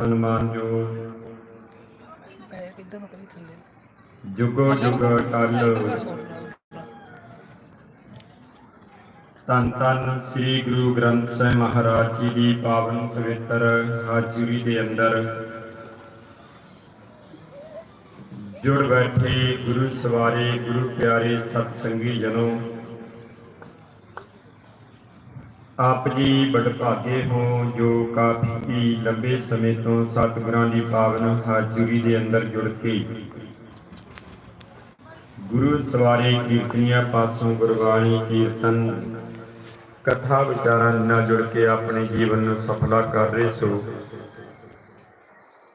ਸਨਮਾਨਯੋਗ ਜੁਗੋ। ਜੁਗ ਅਟਲ ਧੰਨ ਧੰਨ ਸ੍ਰੀ ਗੁਰੂ ਗ੍ਰੰਥ ਸਾਹਿਬ ਮਹਾਰਾਜ ਜੀ ਦੀ ਪਾਵਨ ਪਵਿੱਤਰ ਹਾਜ਼ਰੀ ਦੇ ਅੰਦਰ। ਜੁੜ ਬੈਠੇ ਗੁਰੂ ਸਵਾਰੇ, ਗੁਰੂ ਪਿਆਰੇ ਸਤ ਸੰਗੀ ਜਨੋ। ਆਪ ਜੀ ਬੜਭਾਗੇ ਹੋ, ਜੋ ਕਾਫੀ ਲੰਬੇ ਸਮੇਂ ਤੋਂ ਸਤਿਗੁਰਾਂ ਦੀ ਪਾਵਨ ਹਾਜ਼ਰੀ ਦੇ ਅੰਦਰ ਜੁੜ ਕੇ ਗੁਰੂ ਸਵਾਰੇ ਕੀਰਤਨੀਆਂ ਪਾਸੋਂ ਗੁਰਬਾਣੀ ਕੀਰਤਨ, ਕਥਾ ਵਿਚਾਰਾਂ ਨਾਲ ਜੁੜ ਕੇ ਆਪਣੇ ਜੀਵਨ ਨੂੰ ਸਫਲਾ ਕਰ ਰਹੇ ਸੋ।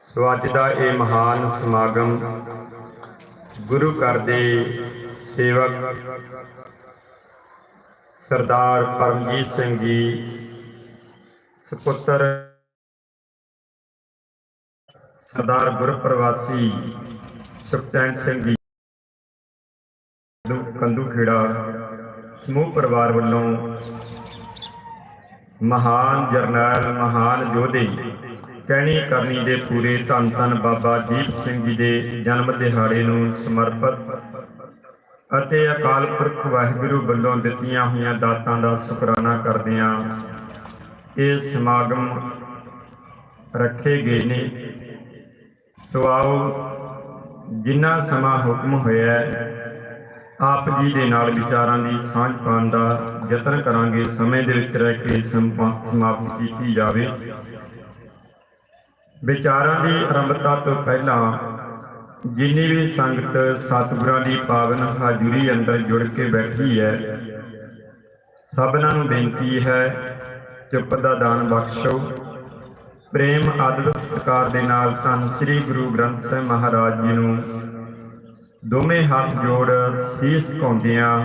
ਸੋ ਅੱਜ ਦਾ ਇਹ ਮਹਾਨ ਸਮਾਗਮ ਗੁਰੂ ਘਰ ਦੇ ਸੇਵਕ ਸਰਦਾਰ ਪਰਮਜੀਤ ਸਿੰਘ ਜੀ, ਸੁਪੁੱਤਰ ਸਰਦਾਰ ਗੁਰਪ੍ਰਵਾਸੀ ਸੁਖਚੈਨ ਸਿੰਘ ਜੀ, ਕੰਦੂ- ਖੇੜਾ ਸਮੂਹ ਪਰਿਵਾਰ ਵੱਲੋਂ ਮਹਾਨ ਜਰਨੈਲ, ਮਹਾਨ ਯੋਧੇ, ਕਹਿਣੀ ਕਰਨੀ ਦੇ ਪੂਰੇ ਧੰਨ ਧੰਨ ਬਾਬਾ ਦੀਪ ਸਿੰਘ ਜੀ ਦੇ ਜਨਮ ਦਿਹਾੜੇ ਨੂੰ ਸਮਰਪਿਤ ਅਤੇ ਅਕਾਲ ਪੁਰਖ ਵਾਹਿਗੁਰੂ ਵੱਲੋਂ ਦਿੱਤੀਆਂ ਹੋਈਆਂ ਦਾਤਾਂ ਦਾ ਸ਼ੁਕਰਾਨਾ ਕਰਦਿਆਂ ਇਹ ਸਮਾਗਮ ਰੱਖੇ ਗਏ ਨੇ। ਸੋ ਆਓ, ਜਿੰਨਾ ਸਮਾਂ ਹੁਕਮ ਹੋਇਆ ਆਪ ਜੀ ਦੇ ਨਾਲ ਵਿਚਾਰਾਂ ਦੀ ਸਾਂਝ ਪਾਉਣ ਦਾ ਯਤਨ ਕਰਾਂਗੇ। ਸਮੇਂ ਦੇ ਵਿੱਚ ਰਹਿ ਕੇ ਸਮਾਪਤ ਕੀਤੀ ਜਾਵੇ। ਵਿਚਾਰਾਂ ਦੀ ਆਰੰਭਤਾ ਤੋਂ ਪਹਿਲਾਂ ਜਿੰਨੀ ਵੀ ਸੰਗਤ ਸਤਿਗੁਰਾਂ ਦੀ ਪਾਵਨ ਹਾਜ਼ਰੀ ਅੰਦਰ ਜੁੜ ਕੇ ਬੈਠੀ ਹੈ ਸਭਨਾਂ ਨੂੰ ਬੇਨਤੀ ਹੈ ਚੁੱਪ ਦਾ ਦਾਨ ਬਖਸ਼ੋ। ਪ੍ਰੇਮ ਆਦਰ ਸਤਿਕਾਰ ਦੇ ਨਾਲ ਧੰਨ ਸ੍ਰੀ ਗੁਰੂ ਗ੍ਰੰਥ ਸਾਹਿਬ ਮਹਾਰਾਜ ਜੀ ਨੂੰ ਦੋਵੇਂ ਹੱਥ ਜੋੜ ਸੀਸ ਝੁਕਾਉਂਦਿਆਂ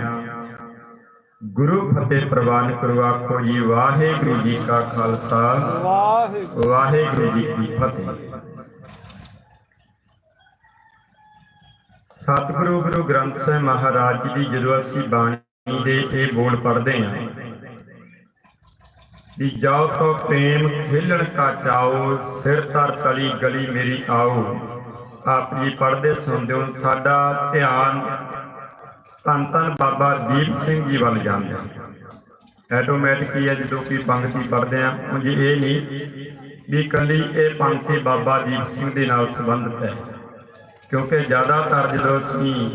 ਗੁਰੂ ਫਤਿਹ ਪ੍ਰਵਾਨ ਕਰੋ ਆਖੋ ਜੀ ਵਾਹਿਗੁਰੂ ਜੀ ਕਾ ਖਾਲਸਾ ਵਾਹਿਗੁਰੂ ਵਾਹਿਗੁਰੂ ਜੀ ਕੀ ਫਤਿਹ। ਸਤਿਗੁਰੂ ਗੁਰੂ ਗ੍ਰੰਥ ਸਾਹਿਬ ਮਹਾਰਾਜ ਜੀ ਦੀ ਜਦੋਂ ਅਸੀਂ ਬਾਣੀ ਦੇ ਇਹ ਬੋਲ ਪੜ੍ਹਦੇ ਹਾਂ ਕਿ ਜਾਓ ਤੋ ਪ੍ਰੇਮ ਖੇਲਣ ਕਾ ਚਾਓ, ਸਿਰ ਤਰ ਤਲੀ ਗਲੀ ਮੇਰੀ ਆਓ। ਆਪ ਜੀ ਪੜ੍ਹਦੇ ਸੁਣਦੇ ਹੋ, ਸਾਡਾ ਧਿਆਨ ਧੰਨ ਧੰਨ ਬਾਬਾ ਦੀਪ ਸਿੰਘ ਜੀ ਵੱਲ ਜਾਂਦਾ। ਆਟੋਮੈਟਿਕ ਹੀ ਹੈ ਜਦੋਂ ਕਿ ਪੰਕਤੀ ਪੜ੍ਹਦੇ ਆ ਉਂਝ ਇਹ ਨਹੀਂ ਵੀ ਕੱਲੀ ਇਹ ਪੰਕਤੀ ਬਾਬਾ ਦੀਪ ਸਿੰਘ ਦੇ ਨਾਲ ਸੰਬੰਧਿਤ ਹੈ। ਕਿਉਂਕਿ ਜ਼ਿਆਦਾਤਰ ਜਦੋਂ ਅਸੀਂ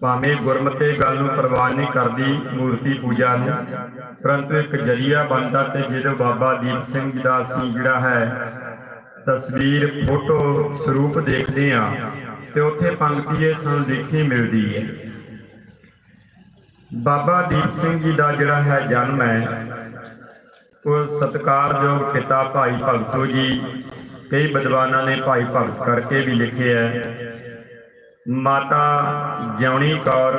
ਭਾਵੇਂ ਗੁਰਮਤੇ ਗੱਲ ਨੂੰ ਪ੍ਰਵਾਨ ਨਹੀਂ ਕਰਦੀ ਮੂਰਤੀ ਪੂਜਾ ਨੂੰ, ਪਰੰਤੂ ਇੱਕ ਜਰੀਆ ਬਣਦਾ ਤੇ ਜਦੋਂ ਬਾਬਾ ਦੀਪ ਸਿੰਘ ਜੀ ਦਾ ਅਸੀਂ ਜਿਹੜਾ ਹੈ ਤਸਵੀਰ, ਫੋਟੋ ਸਰੂਪ ਦੇਖਦੇ ਆ ਤੇ ਉੱਥੇ ਪੰਕਤੀ ਇਹ ਸਾਨੂੰ ਦੇਖੀ ਮਿਲਦੀ ਹੈ। ਬਾਬਾ ਦੀਪ ਸਿੰਘ ਜੀ ਦਾ ਜਿਹੜਾ ਹੈ ਜਨਮ ਹੈ, ਉਹ ਸਤਿਕਾਰਯੋਗ ਪਿਤਾ ਭਾਈ ਭਗਤੋ ਜੀ ਕਈ ਵਿਦਵਾਨਾਂ ਨੇ ਭਾਈ ਭਗਤ ਕਰਕੇ ਵੀ ਲਿਖਿਆ ਹੈ। ਮਾਤਾ ਜਿਉਣੀ ਕੌਰ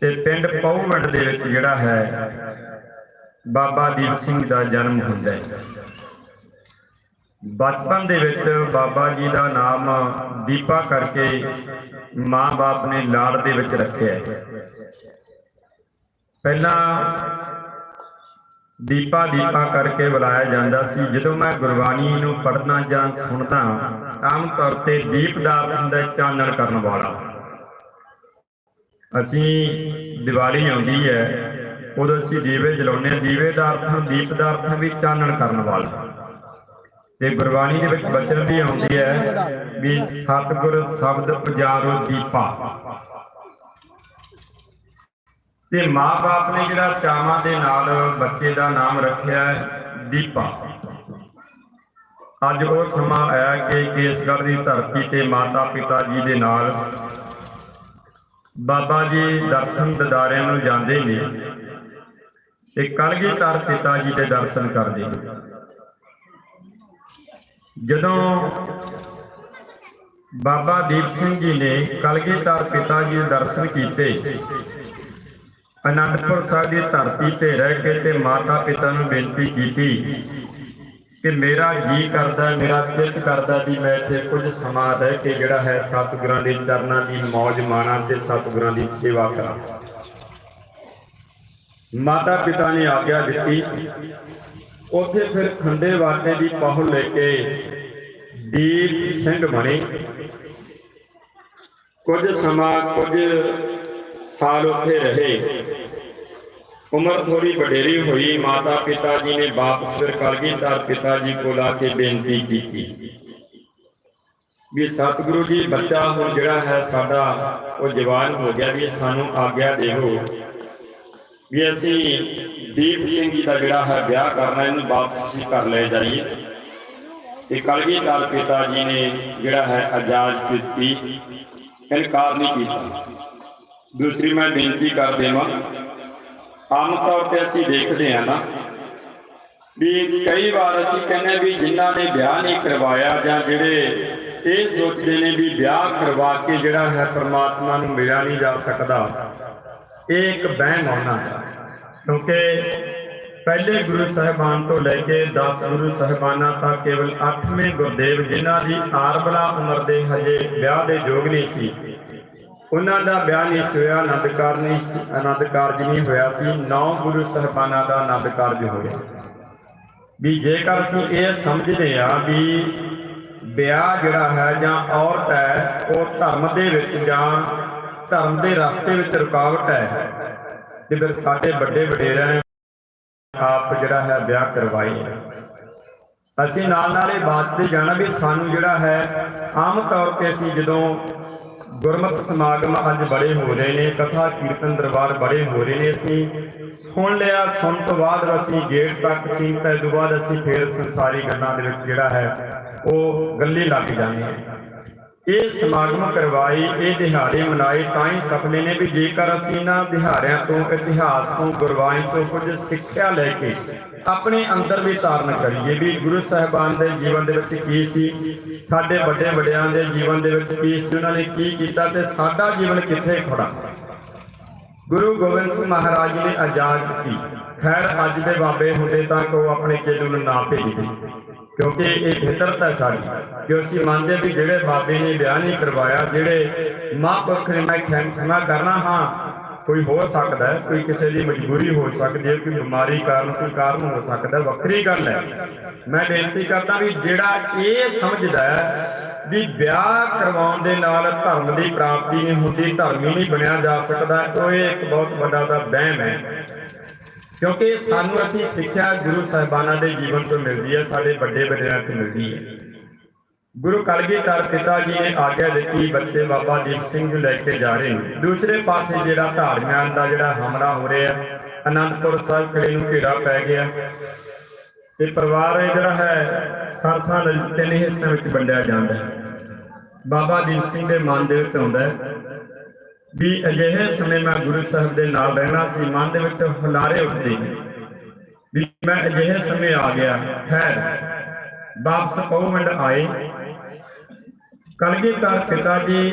ਤੇ ਪਿੰਡ ਪਉਵੰਡ ਦੇ ਵਿੱਚ ਜਿਹੜਾ ਹੈ, ਬਾਬਾ ਦੀਪ ਸਿੰਘ ਦਾ ਜਨਮ ਹੁੰਦਾ ਹੈ। ਬਚਪਨ ਦੇ ਵਿੱਚ ਬਾਬਾ ਜੀ ਦਾ ਨਾਮ ਦੀਪਾ ਕਰਕੇ ਮਾਂ-ਬਾਪ ਨੇ ਲਾੜ ਦੇ ਵਿੱਚ ਰੱਖਿਆ ਪਹਿਲਾਂ ਦੀਪਾ ਦੀਪਾ ਕਰਕੇ ਬੁਲਾਇਆ ਜਾਂਦਾ ਸੀ। ਜਦੋਂ ਮੈਂ ਗੁਰਬਾਣੀ ਨੂੰ ਪੜ੍ਹਨਾ ਜਾਂ ਸੁਣਦਾ, ਆਮ ਤੌਰ ਤੇ ਦੀਪ ਦਾ ਅਰਥ ਹੁੰਦਾ ਚਾਨਣ ਕਰਨ ਵਾਲਾ। ਅਸੀਂ ਦੀਵਾਲੀ ਆਉਂਦੀ ਹੈ, ਉਦੋਂ ਅਸੀਂ ਦੀਵੇ ਜਲਾਉਂਦੇ ਹਾਂ। ਦੀਵੇ ਦਾ ਅਰਥ ਦੀਪ ਦਾ ਅਰਥ ਵੀ ਚਾਨਣ ਕਰਨ ਵਾਲਾ। ਤੇ ਗੁਰਬਾਣੀ ਦੇ ਵਿੱਚ ਬਚਨ ਵੀ ਆਉਂਦੀ ਹੈ ਵੀ ਸਤਿਗੁਰ ਸ਼ਬਦ ਪੁਜਾਰੋ ਦੀਪਾ। ਤੇ ਮਾਪੇ ਨੇ ਜਿਹੜਾ ਚਾਵਾਂ ਦੇ ਨਾਲ ਬੱਚੇ ਦਾ ਨਾਮ ਰੱਖਿਆ ਦੀਪਾ। ਅੱਜ ਉਹ ਸਮਾਂ ਆਇਆ ਕਿ ਕੇਸਗੜ੍ਹ ਦੀ ਧਰਤੀ ਤੇ ਮਾਤਾ ਪਿਤਾ ਜੀ ਦੇ ਨਾਲ ਬਾਬਾ ਜੀ ਦਰਸ਼ਨ ਦਿਦਾਰਿਆਂ ਨੂੰ ਜਾਂਦੇ ਨੇ ਤੇ ਕਲਗੀਧਰ ਪਿਤਾ ਜੀ ਦੇ ਦਰਸ਼ਨ ਕਰਦੇ ਨੇ। ਜਦੋਂ ਬਾਬਾ ਦੀਪ ਸਿੰਘ ਜੀ ਨੇ ਕਲਗੀਧਰ ਪਿਤਾ ਜੀ ਦੇ ਦਰਸ਼ਨ ਕੀਤੇ ਅਨੰਦਪੁਰ ਸਾਹਿਬ ਦੀ ਧਰਤੀ ਤੇ ਰਹਿ ਕੇ ਤੇ ਮਾਤਾ ਪਿਤਾ ਨੂੰ ਬੇਨਤੀ ਕੀਤੀ ਕਿ ਮੇਰਾ ਜੀ ਕਰਦਾ, ਮੇਰਾ ਚਿੱਤ ਕਰਦਾ ਵੀ ਮੈਂ ਇੱਥੇ ਕੁਝ ਸਮਾਂ ਰਹਿ ਕੇ ਜਿਹੜਾ ਹੈ ਸਤਿਗੁਰਾਂ ਦੇ ਚਰਨਾਂ ਦੀ ਮੌਜ ਮਾਣਾ ਤੇ ਸਤਿਗੁਰਾਂ ਦੀ ਸੇਵਾ ਕਰਾਂ। ਮਾਤਾ ਪਿਤਾ ਨੇ ਆਗਿਆ ਦਿੱਤੀ। ਉੱਥੇ ਫਿਰ ਖੰਡੇ ਵਾਟੇ ਦੀ ਪਾਹੁਲ ਲੈ ਕੇ ਦੀਪ ਸਿੰਘ ਬਣੇ। ਕੁਝ ਸਮਾਂ ਕੁਝ ਸਾਲ ਉੱਥੇ ਰਹੇ। ਉਮਰ ਥੋੜੀ ਵਡੇਰੀ ਹੋਈ। ਮਾਤਾ ਪਿਤਾ ਜੀ ਨੇ ਵਾਪਸ ਫਿਰ ਕਲਗੀਧਰ ਪਿਤਾ ਜੀ ਕੋਲ ਆ ਕੇ ਬੇਨਤੀ ਕੀਤੀ ਵੀ ਸਤਿਗੁਰੂ ਜੀ, ਬੱਚਾ ਹੁਣ ਜਿਹੜਾ ਹੈ ਸਾਡਾ, ਉਹ ਜਵਾਨ ਹੋ ਗਿਆ ਵੀ ਸਾਨੂੰ ਆਗਿਆ ਦੇਵੋ ਵੀ ਅਸੀਂ ਦੀਪ ਸਿੰਘ ਜੀ ਦਾ ਜਿਹੜਾ ਹੈ ਵਿਆਹ ਕਰਨਾ, ਇਹਨੂੰ ਵਾਪਸ ਅਸੀਂ ਕਰ ਲੈ ਜਾਈਏ। ਤੇ ਕਲਗੀਧਰ ਪਿਤਾ ਜੀ ਨੇ ਜਿਹੜਾ ਹੈ ਆਜ਼ਾਦ ਕੀਤੀ, ਇਨਕਾਰ ਨਹੀਂ ਕੀਤਾ। ਦੂਸਰੀ ਮੈਂ ਬੇਨਤੀ ਕਰ ਦੇਵਾਂ ਆਮ ਤੌਰ ਤੇ ਅਸੀਂ ਦੇਖਦੇ ਹਾਂ ਨਾ ਵੀ ਕਈ ਵਾਰ ਅਸੀਂ ਕਹਿੰਦੇ ਵੀ ਜਿਨ੍ਹਾਂ ਨੇ ਵਿਆਹ ਨਹੀਂ ਕਰਵਾਇਆ ਜਾਂ ਜਿਹੜੇ ਇਹ ਸੋਚਦੇ ਨੇ ਵੀ ਵਿਆਹ ਕਰਵਾ ਕੇ ਜਿਹੜਾ ਹੈ ਪ੍ਰਮਾਤਮਾ ਨੂੰ ਮਿਲਿਆ ਨਹੀਂ ਜਾ ਸਕਦਾ, ਇਹ ਇੱਕ ਬਹਿਮ ਹੋਣਾ ਕਿਉਂਕਿ ਪਹਿਲੇ ਗੁਰੂ ਸਾਹਿਬਾਨ ਤੋਂ ਲੈ ਕੇ 10 ਗੁਰੂ ਸਾਹਿਬਾਨਾਂ ਤੱਕ ਕੇਵਲ 8ਵੇਂ ਗੁਰਦੇਵ ਜਿਨ੍ਹਾਂ ਦੀ ਆਰਬਲਾ ਉਮਰ ਦੇ ਹਜੇ ਵਿਆਹ ਦੇ ਯੋਗ ਨਹੀਂ ਸੀ ਉਹਨਾਂ ਦਾ ਵਿਆਹ ਨਹੀਂ ਸੀ ਹੋਇਆ ਆਨੰਦ ਕਾਰਜ ਨਹੀਂ ਸੀ- ਆਨੰਦ ਕਾਰਜ ਨਹੀਂ ਹੋਇਆ ਸੀ, ਨੌ ਗੁਰੂ ਸਾਹਿਬਾਨਾਂ ਦਾ ਆਨੰਦ ਕਾਰਜ ਹੋਇਆ। ਵੀ ਜੇਕਰ ਅਸੀਂ ਇਹ ਸਮਝਦੇ ਆ ਵੀ ਵਿਆਹ ਜਿਹੜਾ ਹੈ ਜਾਂ ਔਰਤ ਹੈ, ਉਹ ਧਰਮ ਦੇ ਵਿੱਚ ਜਾਂ ਧਰਮ ਦੇ ਰਸਤੇ ਵਿੱਚ ਰੁਕਾਵਟ ਹੈ ਤੇ ਫਿਰ ਸਾਡੇ ਵੱਡੇ ਵਡੇਰਿਆਂ ਨੇ ਆਪ ਜਿਹੜਾ ਹੈ ਵਿਆਹ ਕਰਵਾਈ ਅਸੀਂ ਨਾਲ ਨਾਲ ਇਹ ਬਾਤ ਤੇ ਜਾਣਾ ਵੀ ਸਾਨੂੰ ਜਿਹੜਾ ਹੈ ਆਮ ਤੌਰ ਤੇ ਅਸੀਂ ਜਦੋਂ ਗੁਰਮਤਿ ਸਮਾਗਮ ਅੱਜ ਬੜੇ ਹੋ ਰਹੇ ਨੇ, ਕਥਾ ਕੀਰਤਨ ਦਰਬਾਰ ਬੜੇ ਹੋ ਰਹੇ ਨੇ ਅਸੀਂ। ਸੁਣ ਲਿਆ, ਸੁਣ ਤੋਂ ਬਾਅਦ ਅਸੀਂ ਗੇਟ ਤੱਕ ਸੀ ਹੈ ਤੋਂ ਬਾਅਦ ਅਸੀਂ ਫੇਰ ਸੰਸਾਰੀ ਗੱਲਾਂ ਦੇ ਵਿੱਚ ਜਿਹੜਾ ਹੈ, ਉਹ ਗੱਲੇ ਲੱਗ ਜਾਂਦੇ ਹਾਂ ਇਹ ਸਮਾਗਮ ਕਰਵਾਈ, ਇਹ ਦਿਹਾੜੇ ਮਨਾਏ ਤਾਂ ਹੀ ਸਫਲੇ ਨੇ ਵੀ ਜੇਕਰ ਅਸੀਂ ਇਹਨਾਂ ਦਿਹਾੜਿਆਂ ਤੋਂ, ਇਤਿਹਾਸ ਤੋਂ, ਗੁਰਬਾਣੀ ਤੋਂ ਕੁਝ ਸਿੱਖਿਆ ਲੈ ਕੇ ਆਪਣੇ ਅੰਦਰ ਵੀ ਧਾਰਨ ਕਰੀਏ ਵੀ ਗੁਰੂ ਸਾਹਿਬਾਨ ਦੇ ਜੀਵਨ ਦੇ ਵਿੱਚ ਕੀ ਸੀ, ਸਾਡੇ ਵੱਡੇ ਵੱਡਿਆਂ ਦੇ ਜੀਵਨ ਦੇ ਵਿੱਚ ਕੀ ਸੀ, ਉਹਨਾਂ ਨੇ ਕੀ ਕੀਤਾ ਤੇ ਸਾਡਾ ਜੀਵਨ ਕਿੱਥੇ ਖੜਾ ਗੁਰੂ ਗੋਬਿੰਦ ਸਿੰਘ ਮਹਾਰਾਜ ਜੀ ਨੇ ਆਜ਼ਾਦ ਕੀਤੀ। ਖੈਰ, ਅੱਜ ਦੇ ਬਾਬੇ ਹੁੰਦੇ ਤਾਂ ਕਿ ਉਹ ਆਪਣੇ ਚੇਲੇ ਨੂੰ ਨਾ ਭੇਜਦੇ। ਕਿਉਂਕਿ ਇਹ ਫਿਤਰਤ ਹੈ ਸਾਡੀ। ਕਿ ਅਸੀਂ ਮੰਨਦੇ ਵੀ ਜਿਹੜੇ ਬਾਬੇ ਨੇ ਵਿਆਹ ਨਹੀਂ ਕਰਵਾਇਆ, ਜਿਹੜੇ ਮਹਾਂਪੁਰਖ ਨੇ ਮੈਂ ਖਿਮਾ ਕਰਨਾ ਹਾਂ, ਕੋਈ ਹੋ ਸਕਦਾ ਹੈ, ਕੋਈ ਕਿਸੇ ਦੀ ਮਜਬੂਰੀ ਹੋ ਸਕਦੀ ਹੈ, ਕੋਈ ਬਿਮਾਰੀ ਕਾਰਨ, ਕੋਈ ਕਾਰਨ ਹੋ ਸਕਦਾ ਵੱਖਰੀ ਗੱਲ ਹੈ। ਮੈਂ ਬੇਨਤੀ ਕਰਦਾ ਵੀ ਜਿਹੜਾ ਇਹ ਸਮਝਦਾ ਹੈ ਵੀ ਵਿਆਹ ਕਰਵਾਉਣ ਦੇ ਨਾਲ ਧਰਮ ਦੀ ਪ੍ਰਾਪਤੀ ਨਹੀਂ ਹੁੰਦੀ, ਧਰਮੀ ਨਹੀਂ ਬਣਿਆ ਜਾ ਸਕਦਾ, ਉਹ ਇਹ ਇੱਕ ਬਹੁਤ ਵੱਡਾ ਦਾ ਵਹਿਮ ਹੈ। ਕਿਉਂਕਿ ਸਾਨੂੰ ਅਸੀਂ ਸਿੱਖਿਆ ਗੁਰੂ ਸਾਹਿਬਾਨਾਂ ਦੇ ਜੀਵਨ ਤੋਂ ਮਿਲਦੀ ਹੈ, ਸਾਡੇ ਵੱਡੇ ਵਡੇਰਿਆਂ ਤੋਂ ਮਿਲਦੀ ਹੈ। ਗੁਰੂ ਕਲਗੀਧਰ ਪਿਤਾ ਜੀ ਨੇ ਆਗਿਆ ਦਿੱਤੀ, ਬੱਚੇ ਬਾਬਾ ਦੀਪ ਸਿੰਘ ਨੂੰ ਲੈ ਕੇ ਜਾ ਰਹੇ ਨੇ। ਦੂਸਰੇ ਪਾਸੇ ਜਿਹੜਾ ਧਾਰਮਿਆਂ ਦਾ ਜਿਹੜਾ ਹਮਲਾ ਹੋ ਰਿਹਾ ਅਨੰਦਪੁਰ ਸਾਹਿਬ ਕਿਲੇ ਨੂੰ ਘੇਰਾ ਪੈ ਗਿਆ। ਤੇ ਪਰਿਵਾਰ ਇਹ ਜਿਹੜਾ ਹੈ, ਸਰਸਾ ਤਿੰਨ ਹਿੱਸਿਆਂ ਵਿੱਚ ਵੰਡਿਆ ਜਾਂਦਾ ਹੈ। ਬਾਬਾ ਦੀਪ ਸਿੰਘ ਦੇ ਮਨ ਦੇ ਵਿੱਚ ਆਉਂਦਾ ਹੈ। ਵੀ ਅਜਿਹੇ ਸਮੇਂ ਮੈਂ ਗੁਰੂ ਸਾਹਿਬ ਦੇ ਨਾਲ ਰਹਿਣਾ ਸੀ, ਮਨ ਦੇ ਵਿੱਚ ਹੁਲਾਰੇ ਉੱਠਦੇ ਵੀ ਮੈਂ ਅਜਿਹੇ ਸਮੇਂ ਆ ਗਿਆ। ਖੈਰ, ਵਾਪਸ ਪਉਮੰਡ ਆਏ। ਕਲਗੀਧਰ ਪਿਤਾ ਜੀ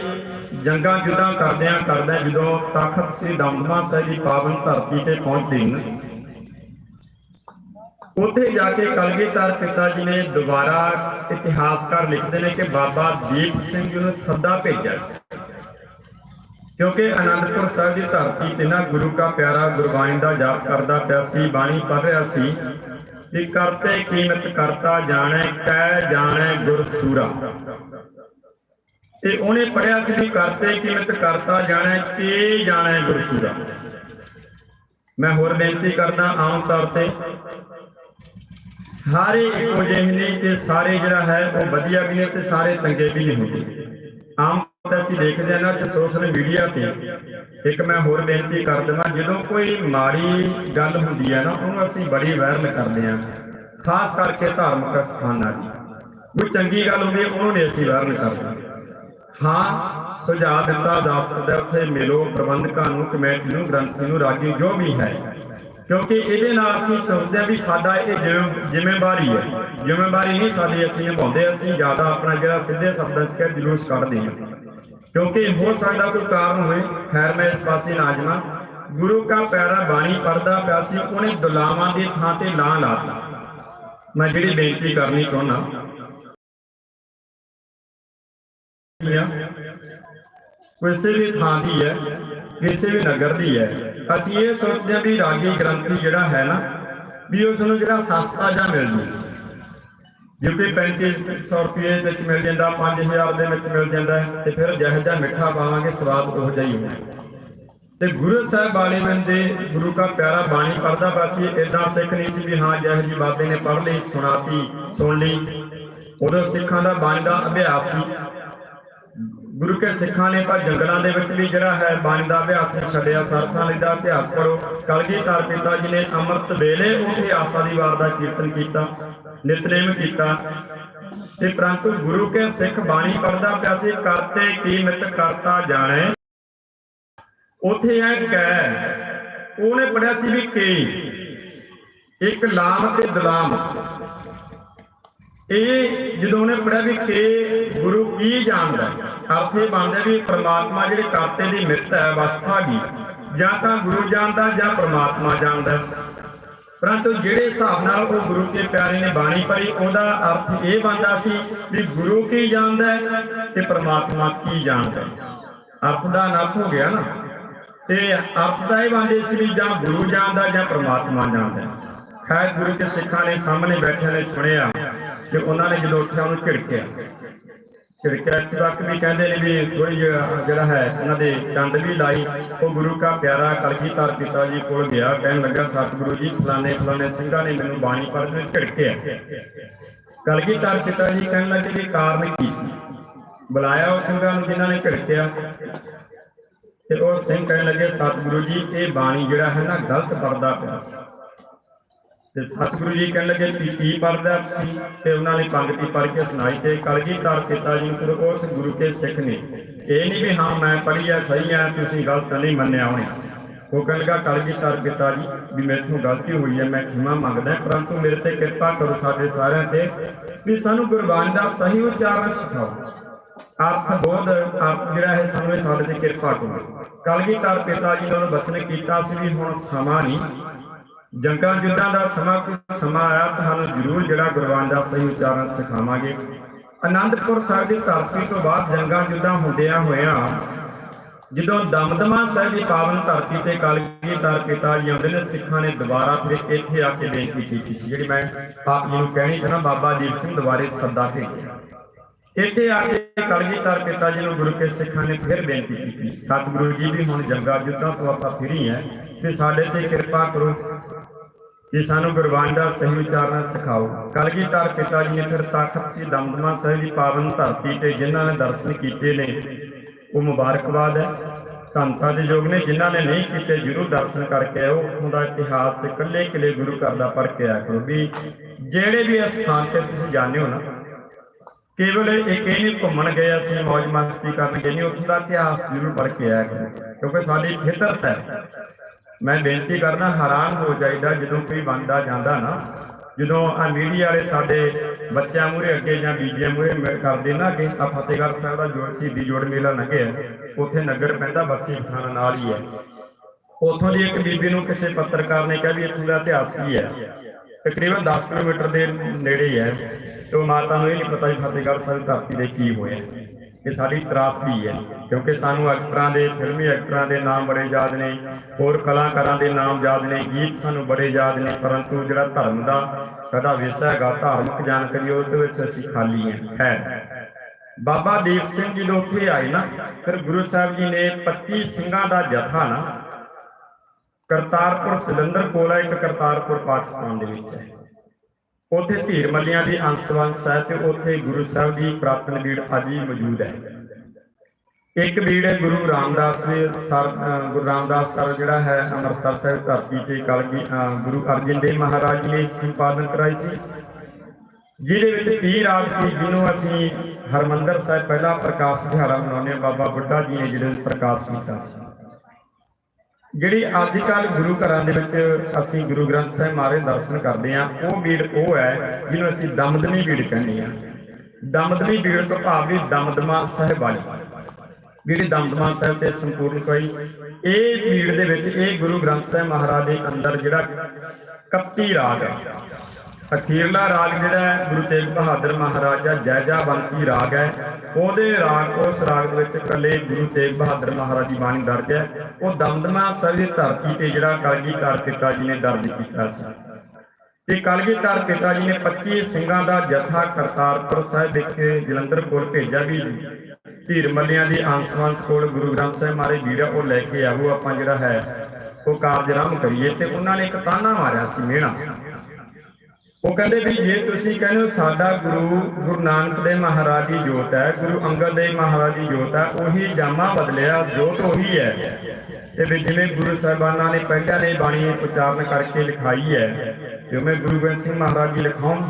ਜੰਗਾਂ ਜੁਦਾਂ ਕਰਦਿਆਂ ਕਰਦਿਆਂ ਜਦੋਂ ਤਖਤ ਸ੍ਰੀ ਦਮਦਮਾ ਸਾਹਿਬ ਦੀ ਪਾਵਨ ਧਰਤੀ ਤੇ ਪਹੁੰਚਦੇ ਨੇ। ਉੱਥੇ ਜਾ ਕੇ ਕਲਗੀਧਰ ਪਿਤਾ ਜੀ ਨੇ ਦੁਬਾਰਾ ਇਤਿਹਾਸਕਾਰ ਲਿਖਦੇ ਨੇ ਕਿ ਬਾਬਾ ਦੀਪ ਸਿੰਘ ਜੀ ਨੂੰ ਸੱਦਾ ਭੇਜਿਆ ਸੀ। ਕਿਉਂਕਿ ਅਨੰਦਪੁਰ ਸਾਹਿਬ ਦੀ ਧਰਤੀ ਤੇ ਨਾ ਗੁਰੂ ਕਾ ਪਿਆਰਾ ਗੁਰਬਾਣੀ ਦਾ ਜਾਪ ਕਰਦਾ ਪਿਆ ਸੀ, ਬਾਣੀ ਪੜ੍ਹ ਰਿਹਾ ਸੀ ਕਿ ਕਰਤੇ ਕੀਮਤ ਕਰਤਾ ਜਾਣੈ ਕੈ ਜਾਣੈ ਗੁਰ ਸੂਰਾ। ਤੇ ਉਹਨੇ ਪੜਿਆ ਸੀ ਵੀ ਕਰਤੇ ਕੀਮਤ ਕਰਤਾ ਜਾਣੈ, ਕੇ ਜਾਣੈ ਗੁਰ ਸੂਰਾ। ਮੈਂ ਹੋਰ ਬੇਨਤੀ ਕਰਦਾ ਆਮ ਤੌਰ ਤੇ, ਸਾਰੇ ਇੱਕੋ ਜਿਹੇ ਨੇ ਤੇ ਸਾਰੇ ਜਿਹੜਾ ਹੈ ਉਹ ਵਧੀਆ ਵੀ ਨੇ ਤੇ ਸਾਰੇ ਚੰਗੇ ਵੀ ਨਹੀਂ ਹੁੰਦੇ ਆਮ ਤੇ ਅਸੀਂ ਦੇਖਦੇ ਹਾਂ ਨਾ ਕਿ ਸੋਸ਼ਲ ਮੀਡੀਆ ਤੇ ਇੱਕ ਮੈਂ ਹੋਰ ਬੇਨਤੀ ਕਰ ਦੇਵਾਂ ਜਦੋਂ ਕੋਈ ਮਾੜੀ ਗੱਲ ਹੁੰਦੀ ਹੈ ਨਾ, ਉਹਨੂੰ ਅਸੀਂ ਬੜੀ ਵਾਇਰਲ ਕਰਦੇ ਹਾਂ। ਖਾਸ ਕਰਕੇ ਧਾਰਮਿਕ ਸਥਾਨਾਂ ਦੀ ਕੋਈ ਚੰਗੀ ਗੱਲ ਹੁੰਦੀ ਹੈ, ਉਹਨੂੰ ਨਹੀਂ ਅਸੀਂ ਵਾਇਰਲ ਕਰਦੇ। ਹਾਂ, ਸੁਝਾਅ ਦਿੱਤਾ ਜਾ ਸਕਦਾ ਉੱਥੇ ਮਿਲੋ, ਪ੍ਰਬੰਧਕਾਂ ਨੂੰ, ਕਮੇਟੀ ਨੂੰ, ਗ੍ਰੰਥੀ ਨੂੰ ਰਾਗੀ ਜੋ ਵੀ ਹੈ। ਕਿਉਂਕਿ ਇਹਦੇ ਨਾਲ ਅਸੀਂ ਸੋਚਦੇ ਹਾਂ ਵੀ ਸਾਡਾ ਇਹ ਜਿਵੇਂ- ਜ਼ਿੰਮੇਵਾਰੀ ਹੈ। ਜ਼ਿੰਮੇਵਾਰੀ ਨਹੀਂ ਸਾਡੀ ਅਸੀਂ ਨਿਭਾਉਂਦੇ, ਅਸੀਂ ਜ਼ਿਆਦਾ ਆਪਣਾ ਜਿਹੜਾ ਸਿੱਧੇ ਸ਼ਬਦਾਂ 'ਚ ਕਹਿ, ਜਲੂਸ ਕੱਢਦੇ ਹਾਂ। ਕਿਉਂਕਿ ਹੋ ਸਕਦਾ ਕੋਈ ਕਾਰਨ ਹੋਏ, ਖੈਰ ਮੈਂ ਇਸ ਪਾਸੇ ਨਾ ਜਾਵਾਂ ਗੁਰੂ ਕਾ ਪਿਆਰਾ ਬਾਣੀ ਪੜਦਾ ਪਿਆ ਸੀ, ਉਹਨੇ ਦੁਲਾਵਾਂ ਦੀ ਥਾਂ ਤੇ ਲਾਂ ਲਾਤਾ ਮੈਂ ਜਿਹੜੀ ਬੇਨਤੀ ਕਰਨੀ ਚਾਹੁੰਦਾ, ਕਿਸੇ ਵੀ ਥਾਂ ਦੀ ਹੈ, ਕਿਸੇ ਵੀ ਨਗਰ ਦੀ ਹੈ, ਅਸੀਂ ਇਹ ਸੋਚਦੇ ਹਾਂ ਵੀ ਰਾਗੀ ਗ੍ਰੰਥੀ ਜਿਹੜਾ ਹੈ ਨਾ, ਵੀ ਉਸ ਨੂੰ ਜਿਹੜਾ ਸਸਤਾ ਜਾਂ ਮਿਲ ਜੂ। ਜੇ ਕੋਈ 3500 ਰੁਪਏ ਵਿੱਚ ਮਿਲ ਜਾਂਦਾ 5000 ਦੇ ਵਿੱਚ ਮਿਲ ਜਾਂਦਾ ਤੇ ਫਿਰ ਜਿਹੋ ਜਿਹਾ ਮਿੱਠਾ ਪਾਵਾਂਗੇ, ਸਵਾਦ ਉਹੋ ਜਿਹਾ ਹੀ ਹੋਣਾ ਤੇ ਗੁਰੂ ਸਾਹਿਬ ਵਾਲੇ ਬੰਦੇ ਗੁਰੂ ਦਾ ਪਿਆਰਾ ਬਾਣੀ ਪੜਦਾ ਬਾਸੀ ਇਦਾਂ ਸਿੱਖ ਨਹੀਂ ਸੀ ਵੀ ਹਾਂ, ਜਿਹੋ ਜੀ ਬਾਬੇ ਨੇ ਪੜ੍ਹ ਲਈ, ਸੁਣਾਤੀ, ਸੁਣ ਲਈ। ਉਦੋਂ ਸਿੱਖਾਂ ਦਾ ਬਾਣੀ ਦਾ ਅਭਿਆਸ ਸੀ। ਗੁਰੂ ਕੇ ਸਿੱਖਾਂ ਨੇ ਤਾਂ ਜੰਗਲਾਂ ਦੇ ਵਿੱਚ ਵੀ ਜਿਹੜਾ ਹੈ ਬਾਣੀ ਦਾ ਅਭਿਆਸ ਛੱਡਿਆ, ਸਰਸਾਂ ਦਾ ਅਭਿਆਸ ਕਰੋ। ਕਲਗੀਧਰ ਪਿਤਾ ਜੀ ਨੇ ਅੰਮ੍ਰਿਤ ਵੇਲੇ ਉੱਥੇ ਆਸਾ ਦੀ ਵਾਰ ਦਾ ਕੀਰਤਨ ਕੀਤਾ, ਨਿਤਨੇਮ ਕੀਤਾ। ਤੇ ਪ੍ਰੰਤੂ ਗੁਰੂ ਕੇ ਸਿੱਖ ਬਾਣੀ ਪੜਦਾ ਪਿਆ ਸੀ, ਕਰਤੇ ਕੀ ਮਿਤ ਕਰਤਾ ਜਾਣੇ। ਉਥੇ ਐ ਕਹਿ, ਉਹਨੇ ਪੜਿਆ ਸੀ ਵੀ ਕੇ ਇੱਕ ਲਾਮ ਤੇ ਦਲਾਮ। ਇਹ ਜਦੋਂ ਉਹਨੇ ਪੜਿਆ ਵੀ ਕਿ ਗੁਰੂ ਕੀ ਜਾਣਦਾ ਅਰਥ ਇਹ ਬਣਦਾ ਵੀ ਪ੍ਰਮਾਤਮਾ ਜਿਹੜੇ ਕਰਤੇ ਦੀ ਮਿੱਤ ਹੈ ਅਵਸਥਾ ਦੀ ਜਾਂ ਤਾਂ ਗੁਰੂ ਜਾਣਦਾ ਜਾਂ ਪ੍ਰਮਾਤਮਾ ਜਾਣਦਾ। ਪਰੰਤੂ ਜਿਹੜੇ ਹਿਸਾਬ ਨਾਲ ਉਹ ਗੁਰੂ ਕੇ ਪਿਆਰੇ ਨੇ ਬਾਣੀ ਪੜ੍ਹੀ, ਉਹਦਾ ਅਰਥ ਇਹ ਬਣਦਾ ਸੀ ਵੀ ਗੁਰੂ ਕੀ ਜਾਣਦਾ ਤੇ ਪ੍ਰਮਾਤਮਾ ਕੀ ਜਾਣਦਾ ਅਰਥ ਦਾ ਅਨਰਥ ਹੋ ਗਿਆ ਨਾ। ਤੇ ਅਰਥ ਦਾ ਇਹ ਬਣਦੇ ਸੀ ਵੀ ਜਾਂ ਗੁਰੂ ਜਾਣਦਾ ਜਾਂ ਪ੍ਰਮਾਤਮਾ ਜਾਣਦਾ ਖੈਰ ਗੁਰੂ ਤੇ ਸਿੱਖਾਂ ਨੇ ਸਾਹਮਣੇ ਬੈਠਿਆਂ ਨੇ ਸੁਣਿਆ ਕਿ ਉਹਨਾਂ ਨੇ ਜਦੋਂ ਉੱਠਿਆ ਉਹਨੂੰ ਝਿੜਕਿਆ। ਝਿੜਕਿਆ ਤੱਕ ਵੀ ਕਹਿੰਦੇ ਨੇ ਵੀ ਥੋੜੀ ਜਿਹੜਾ ਹੈ ਉਹਨਾਂ ਦੇ ਚੰਦ ਵੀ ਲਾਈ ਉਹ ਗੁਰੂ ਕਾ ਪਿਆਰਾ ਕਲਗੀਧਰ ਪਿਤਾ ਜੀ ਕੋਲ ਗਿਆ। ਕਹਿਣ ਲੱਗਾ, ਸਤਿਗੁਰੂ ਜੀ, ਫਲਾਣੇ ਫਲਾਣੇ ਸਿੰਘਾਂ ਨੇ ਮੈਨੂੰ ਬਾਣੀ ਪੜ੍ਹ ਕੇ ਝਿੜਕਿਆ। ਕਲਗੀਧਰ ਪਿਤਾ ਜੀ ਕਹਿਣ ਲੱਗੇ ਵੀ ਕਾਰਨ ਕੀ ਸੀ? ਬੁਲਾਇਆ ਉਹ ਸਿੰਘਾਂ ਨੂੰ ਜਿਨ੍ਹਾਂ ਨੇ ਝਿੜਕਿਆ। ਤੇ ਉਹ ਸਿੰਘ ਕਹਿਣ ਲੱਗੇ, ਸਤਿਗੁਰੂ ਜੀ, ਇਹ ਬਾਣੀ ਜਿਹੜਾ ਹੈ ਨਾ, ਗਲਤ ਪੜਦਾ ਪਿਆ ਸੀ। ਤੇ ਸਤਿਗੁਰੂ ਜੀ ਕਹਿਣ ਲੱਗੇ ਕਿ ਕੀ ਪੜਦਾ ਸੀ ਤੇ ਉਹਨਾਂ ਨੇ ਪੰਗਤੀ ਪੜ੍ਹ ਕੇ ਸੁਣਾਈ ਤੇ ਕਲਗੀਧਰ ਪਿਤਾ ਜੀ ਨੂੰ ਉਸ ਗੁਰੂ ਕੇ ਸਿੱਖ ਨੇ। ਇਹ ਨਹੀਂ ਵੀ ਹਾਂ, ਮੈਂ ਪੜ੍ਹੀ ਆ, ਸਹੀ ਆ, ਤੁਸੀਂ ਗਲਤ ਨਹੀਂ ਮੰਨਿਆ ਹੋਣਾ। ਉਹ ਕਹਿਣ ਲੱਗਾ, ਕਲਗੀਧਰ ਪਿਤਾ ਜੀ, ਵੀ ਮੇਥੋਂ ਗਲਤੀ ਹੋਈ ਹੈ, ਮੈਂ ਖਿਮਾ ਮੰਗਦਾ ਪਰੰਤੂ ਮੇਰੇ ਤੇ ਕਿਰਪਾ ਕਰੋ ਸਾਡੇ ਸਾਰਿਆਂ ਤੇ ਵੀ ਸਾਨੂੰ ਗੁਰਬਾਣੀ ਦਾ ਸਹੀ ਉਚਾਰਨ ਸਿਖਾਓ। ਅਰਥ ਬੋਧ ਅਰਥ ਜਿਹੜਾ ਹੈ ਸਾਨੂੰ ਸਾਡੇ ਤੇ ਕਿਰਪਾ ਕਰੋ। ਕਲਗੀਧਰ ਪਿਤਾ ਜੀ ਨੇ ਉਹਨੂੰ ਬਚਨ ਕੀਤਾ ਸੀ ਵੀ ਹੁਣ ਸਮਾਂ ਨਹੀਂ। ਜੰਗਾਂ ਜੁੱਦਾਂ ਦਾ ਸਮਾਂ ਕੋਈ ਸਮਾਂ ਆਇਆ, ਤੁਹਾਨੂੰ ਜ਼ਰੂਰ ਜਿਹੜਾ ਗੁਰਬਾਣੀ ਦਾ ਸਹੀ ਉਚਾਰਨ ਸਿਖਾਵਾਂਗੇ। ਆਨੰਦਪੁਰ ਸਾਹਿਬ ਦੀ ਧਰਤੀ ਤੋਂ ਬਾਅਦ ਜੰਗਾਂ ਜੁੱਦਾਂ ਹੁੰਦਿਆਂ ਹੋਇਆਂ ਜਦੋਂ ਦਮਦਮਾ ਸਾਹਿਬ ਦੀ ਪਾਵਨ ਧਰਤੀ ਤੇ ਕਲਗੀਧਰ ਪਿਤਾ ਜੀ ਆਉਂਦੇ ਨੇ, ਸਿੱਖਾਂ ਨੇ ਦੁਬਾਰਾ ਫਿਰ ਇੱਥੇ ਆ ਕੇ ਬੇਨਤੀ ਕੀਤੀ ਸੀ, ਜਿਹੜੀ ਮੈਂ ਆਪ ਜੀ ਨੂੰ ਕਹਿਣੀ ਚਾਹਣਾ ਬਾਬਾ ਦੀਪ ਸਿੰਘ ਦੁਬਾਰੇ ਸੱਦਾ ਭੇਜਿਆ। ਇੱਥੇ ਆ ਕੇ ਕਲਗੀਧਰ ਪਿਤਾ ਜੀ ਨੂੰ ਗੁਰੂ ਕੇ ਸਿੱਖਾਂ ਨੇ ਫਿਰ ਬੇਨਤੀ ਕੀਤੀ। ਸਤਿਗੁਰੂ ਜੀ ਵੀ ਹੁਣ ਜੰਗਾ ਜੁੱਦਾਂ ਤੋਂ ਆਪਾਂ ਫਿਰੀ ਹੈ ਤੇ ਸਾਡੇ ਤੇ ਕਿਰਪਾ ਕਰੋ ਕਿ ਸਾਨੂੰ ਗੁਰਬਾਣੀ ਦਾ ਸਹੀ ਉਚਾਰਨ ਸਿਖਾਓ। ਕਲਗੀਧਰ ਪਿਤਾ ਜੀ ਨੇ ਫਿਰ ਤਾਕਤ ਸੀ, ਦਮਦਮਾ ਸਾਹਿਬ ਦੀ ਪਾਵਨ ਧਰਤੀ ਤੇ ਜਿਨ੍ਹਾਂ ਨੇ ਦਰਸ਼ਨ ਕੀਤੇ ਨੇ, ਉਹ ਮੁਬਾਰਕਬਾਦ ਹੈ। ਧੰਨਤਾ ਦੇ ਯੋਗ ਨੇ, ਜਿਨ੍ਹਾਂ ਨੇ ਨਹੀਂ ਕੀਤੇ, ਜਰੂਰ ਦਰਸ਼ਨ ਕਰਕੇ ਆਓ। ਉੱਥੋਂ ਦਾ ਇਤਿਹਾਸ ਇਕੱਲੇ ਇਕੱਲੇ ਗੁਰੂ ਘਰ ਦਾ ਪੜ੍ਹ ਕੇ ਆਇਆ ਕਰੋ। ਵੀ ਜਿਹੜੇ ਵੀ ਇਸ ਸਥਾਨ ਤੇ ਤੁਸੀਂ ਜਾਂਦੇ ਹੋ ਨਾ, ਕੇਵਲ ਇੱਕ ਇਹ ਨਹੀਂ ਘੁੰਮਣ ਗਏ ਅਸੀਂ ਮौज ਮਸਤੀ ਕਰਨ ਗਏ ਨਹੀਂ, ਉੱਥੋਂ ਦਾ ਇਤਿਹਾਸ ਜ਼ਰੂਰ ਪੜ੍ਹ ਕੇ ਆਇਆ ਕਰੋ। ਕਿਉਂਕਿ ਸਾਡੀ ਫਿਤਰਤ ਹੈ। ਮੈਂ ਬੇਨਤੀ ਕਰਦਾ, ਹੈਰਾਨ ਹੋ ਜਾਈਦਾ ਜਦੋਂ ਕੋਈ ਬੰਦਾ ਜਾਂਦਾ ਨਾ, ਜਦੋਂ ਆ ਮੀਡੀਆ ਵਾਲੇ ਸਾਡੇ ਬੱਚਿਆਂ ਮੂਹਰੇ, ਅੱਗੇ ਜਾਂ ਬੀਬੀਆਂ ਮੂਹਰੇ ਕਰਦੇ ਨਾ ਕਿ ਆ ਫਤਿਹਗੜ੍ਹ ਸਾਹਿਬ ਦਾ ਜੋੜ ਸ਼ਹੀਦੀ ਜੋੜ ਮੇਲਾ ਲੰਘਿਆ। ਉੱਥੇ ਨਗਰ ਪੈਂਦਾ, ਬੱਸੀ ਖਾਨਾ ਨਾਲ ਹੀ ਹੈ। ਉੱਥੋਂ ਦੀ ਇੱਕ ਬੀਬੀ ਨੂੰ ਕਿਸੇ ਪੱਤਰਕਾਰ ਨੇ ਕਿਹਾ ਵੀ ਇੱਥੋਂ ਦਾ ਇਤਿਹਾਸ ਕੀ ਹੈ? ਤਕਰੀਬਨ 10 ਕਿਲੋਮੀਟਰ ਦੇ ਨੇੜੇ ਹੈ ਤੇ ਉਹ ਮਾਤਾ ਨੂੰ ਇਹ ਨਹੀਂ ਪਤਾ ਵੀ ਫਤਿਹਗੜ੍ਹ ਸਾਹਿਬ ਧਰਤੀ ਦੇ ਕੀ ਹੋਇਆ। ਇਹ ਸਾਡੀ ਤਰਾਸਦੀ ਹੈ। ਕਿਉਂਕਿ ਸਾਨੂੰ ਐਕਟਰਾਂ ਦੇ, ਫਿਲਮੀ ਐਕਟਰਾਂ ਦੇ ਨਾਮ ਬੜੇ ਯਾਦ ਨੇ, ਹੋਰ ਕਲਾਕਾਰਾਂ ਦੇ ਨਾਮ ਯਾਦ ਨੇ, ਗੀਤ ਸਾਨੂੰ ਬੜੇ ਯਾਦ ਨੇ, ਪਰੰਤੂ ਜਿਹੜਾ ਧਰਮ ਦਾ ਸਾਡਾ ਵਿਸ਼ਾ ਹੈਗਾ, ਧਾਰਮਿਕ ਜਾਣਕਾਰੀ, ਉਹਦੇ ਵਿੱਚ ਅਸੀਂ ਖਾਲੀ ਹਾਂ, ਖੈਰ। ਬਾਬਾ ਦੀਪ ਸਿੰਘ ਜੀ ਜਦੋਂ ਉੱਥੇ ਆਏ ਨਾ, ਫਿਰ ਗੁਰੂ ਸਾਹਿਬ ਜੀ ਨੇ 25 ਸਿੰਘਾਂ ਦਾ ਜਥਾ ਨਾ ਕਰਤਾਰਪੁਰ ਸਿਲੰਦਰ ਕੋਲ ਹੈ ਇੱਕ ਕਰਤਾਰਪੁਰ ਪਾਕਿਸਤਾਨ ਦੇ ਵਿੱਚ ਹੈ। ਉੱਥੇ ਧੀਰ ਮੱਲਿਆਂ ਦੀ ਅੰਸ਼ਵੰਸ਼ ਹੈ ਤੇ ਉੱਥੇ ਗੁਰੂ ਸਾਹਿਬ ਦੀ ਪ੍ਰਾਤਨ ਬੀੜ ਅੱਜ ਵੀ ਮੌਜੂਦ ਹੈ। ਇੱਕ ਬੀੜ ਹੈ ਗੁਰੂ ਰਾਮਦਾਸ ਦੇ ਸਰ ਗੁਰੂ ਰਾਮਦਾਸ ਸਰ ਜਿਹੜਾ ਹੈ ਅੰਮ੍ਰਿਤਸਰ ਸਾਹਿਬ ਧਰਤੀ ਤੇ ਕਲਗੀ ਗੁਰੂ ਅਰਜਨ ਦੇਵ ਮਹਾਰਾਜ ਨੇ ਸੰਪਾਦਨ ਕਰਾਈ ਸੀ। ਜਿਹਦੇ ਵਿੱਚ 30 ਰਾਗ ਸੀ, ਜਿਹਨੂੰ ਅਸੀਂ ਹਰਮੰਦਰ ਸਾਹਿਬ ਪਹਿਲਾ ਪ੍ਰਕਾਸ਼ ਦਿਹਾੜਾ ਮਨਾਉਂਦੇ ਹਾਂ, ਬਾਬਾ ਬੁੱਢਾ ਜੀ ਨੇ ਜਿਹੜੇ ਪ੍ਰਕਾਸ਼ ਕੀਤਾ ਸੀ। ਜਿਹੜੀ ਅੱਜ ਕੱਲ ਗੁਰੂ ਘਰਾਂ ਦੇ ਵਿੱਚ ਅਸੀਂ ਗੁਰੂ ਗ੍ਰੰਥ ਸਾਹਿਬ ਮਾਰੇ ਦਰਸ਼ਨ ਕਰਦੇ ਆ ਉਹ ਬੀੜ ਉਹ ਹੈ ਜਿਹਨੂੰ ਅਸੀਂ ਦਮਦਮੀ ਬੀੜ ਕਹਿੰਦੇ ਆ ਦਮਦਮੀ ਬੀੜ ਤੋਂ ਭਾਵ ਵੀ ਦਮਦਮਾ ਸਾਹਿਬ ਵਾਲੀ। ਜਿਹੜੀ ਦਮਦਮਾ ਸਾਹਿਬ ਤੇ ਸੰਪੂਰਨ ਕੋਈ ਇਹ ਬੀੜ ਦੇ ਵਿੱਚ ਇਹ ਗੁਰੂ ਗ੍ਰੰਥ ਸਾਹਿਬ ਮਹਾਰਾਜ ਦੇ ਅੰਦਰ ਜਿਹੜਾ 31 ਰਾਗ ਹੈ। ਅਖੀਰਲਾ ਰਾਗ ਜਿਹੜਾ ਹੈ, ਗੁਰੂ ਤੇਗ ਬਹਾਦਰ ਮਹਾਰਾਜ ਜੈਜਾ ਬੰਸੀ ਰਾਗ ਹੈ, ਉਹਦੇ ਰਾਗ, ਉਸ ਰਾਗ ਦੇ ਵਿੱਚ ਇਕੱਲੇ ਗੁਰੂ ਤੇਗ ਬਹਾਦਰ ਮਹਾਰਾਜ ਦੀ ਬਾਣੀ ਦਰਜ ਹੈ, ਉਹ ਦਮਦਮਾ ਸਾਹਿਬ ਦੀ ਧਰਤੀ ਤੇ ਜਿਹੜਾ ਕਲਗੀਧਰ ਪਿਤਾ ਜੀ ਨੇ ਦਰਜ ਕੀਤਾ ਸੀ। ਕਿ ਕਲਗੀਧਰ ਪਿਤਾ ਜੀ ਨੇ 25 ਸਿੰਘਾਂ ਦਾ ਜਥਾ ਕਰਤਾਰਪੁਰ ਸਾਹਿਬ ਵਿਖੇ ਜਲੰਧਰ ਕੋਲ ਭੇਜਿਆ ਵੀ ਧੀਰ ਮੱਲਿਆਂ ਦੀ ਆਂਸਵਾਂਸ ਕੋਲ ਗੁਰੂ ਗ੍ਰੰਥ ਸਾਹਿਬ ਮਾਰੇ ਜਿਹੜਾ ਉਹ ਲੈ ਕੇ ਆਵੋ ਆਪਾਂ ਜਿਹੜਾ ਹੈ, ਉਹ ਕਾਰਜ ਆਰੰਭ ਕਰੀਏ। ਤੇ ਉਹਨਾਂ ਨੇ ਇੱਕ ਤਾਨਾ ਮਾਰਿਆ ਸੀ ਮਿਹਣਾ ਉਹ ਕਹਿੰਦੇ ਵੀ ਜੇ ਤੁਸੀਂ ਕਹਿੰਦੇ ਹੋ ਸਾਡਾ ਗੁਰੂ ਗੁਰੂ ਨਾਨਕ ਦੇਵ ਮਹਾਰਾਜ ਦੀ ਜੋਤ ਹੈ, ਗੁਰੂ ਅੰਗਦ ਦੇਵ ਮਹਾਰਾਜ ਦੀ ਜੋਤ ਹੈ, ਉਹੀ ਜਾਮਾ ਬਦਲਿਆ, ਜੋਤ ਉਹੀ ਹੈ। ਤੇ ਵੀ ਜਿਵੇਂ ਗੁਰੂ ਸਾਹਿਬਾਨਾਂ ਨੇ ਪਹਿਲਾਂ ਨੇ ਬਾਣੀ ਉਚਾਰਨ ਕਰਕੇ ਲਿਖਾਈ ਹੈ, ਜਿਵੇਂ ਗੁਰੂ ਗੋਬਿੰਦ ਸਿੰਘ ਮਹਾਰਾਜ ਜੀ ਲਿਖਾਉਣ,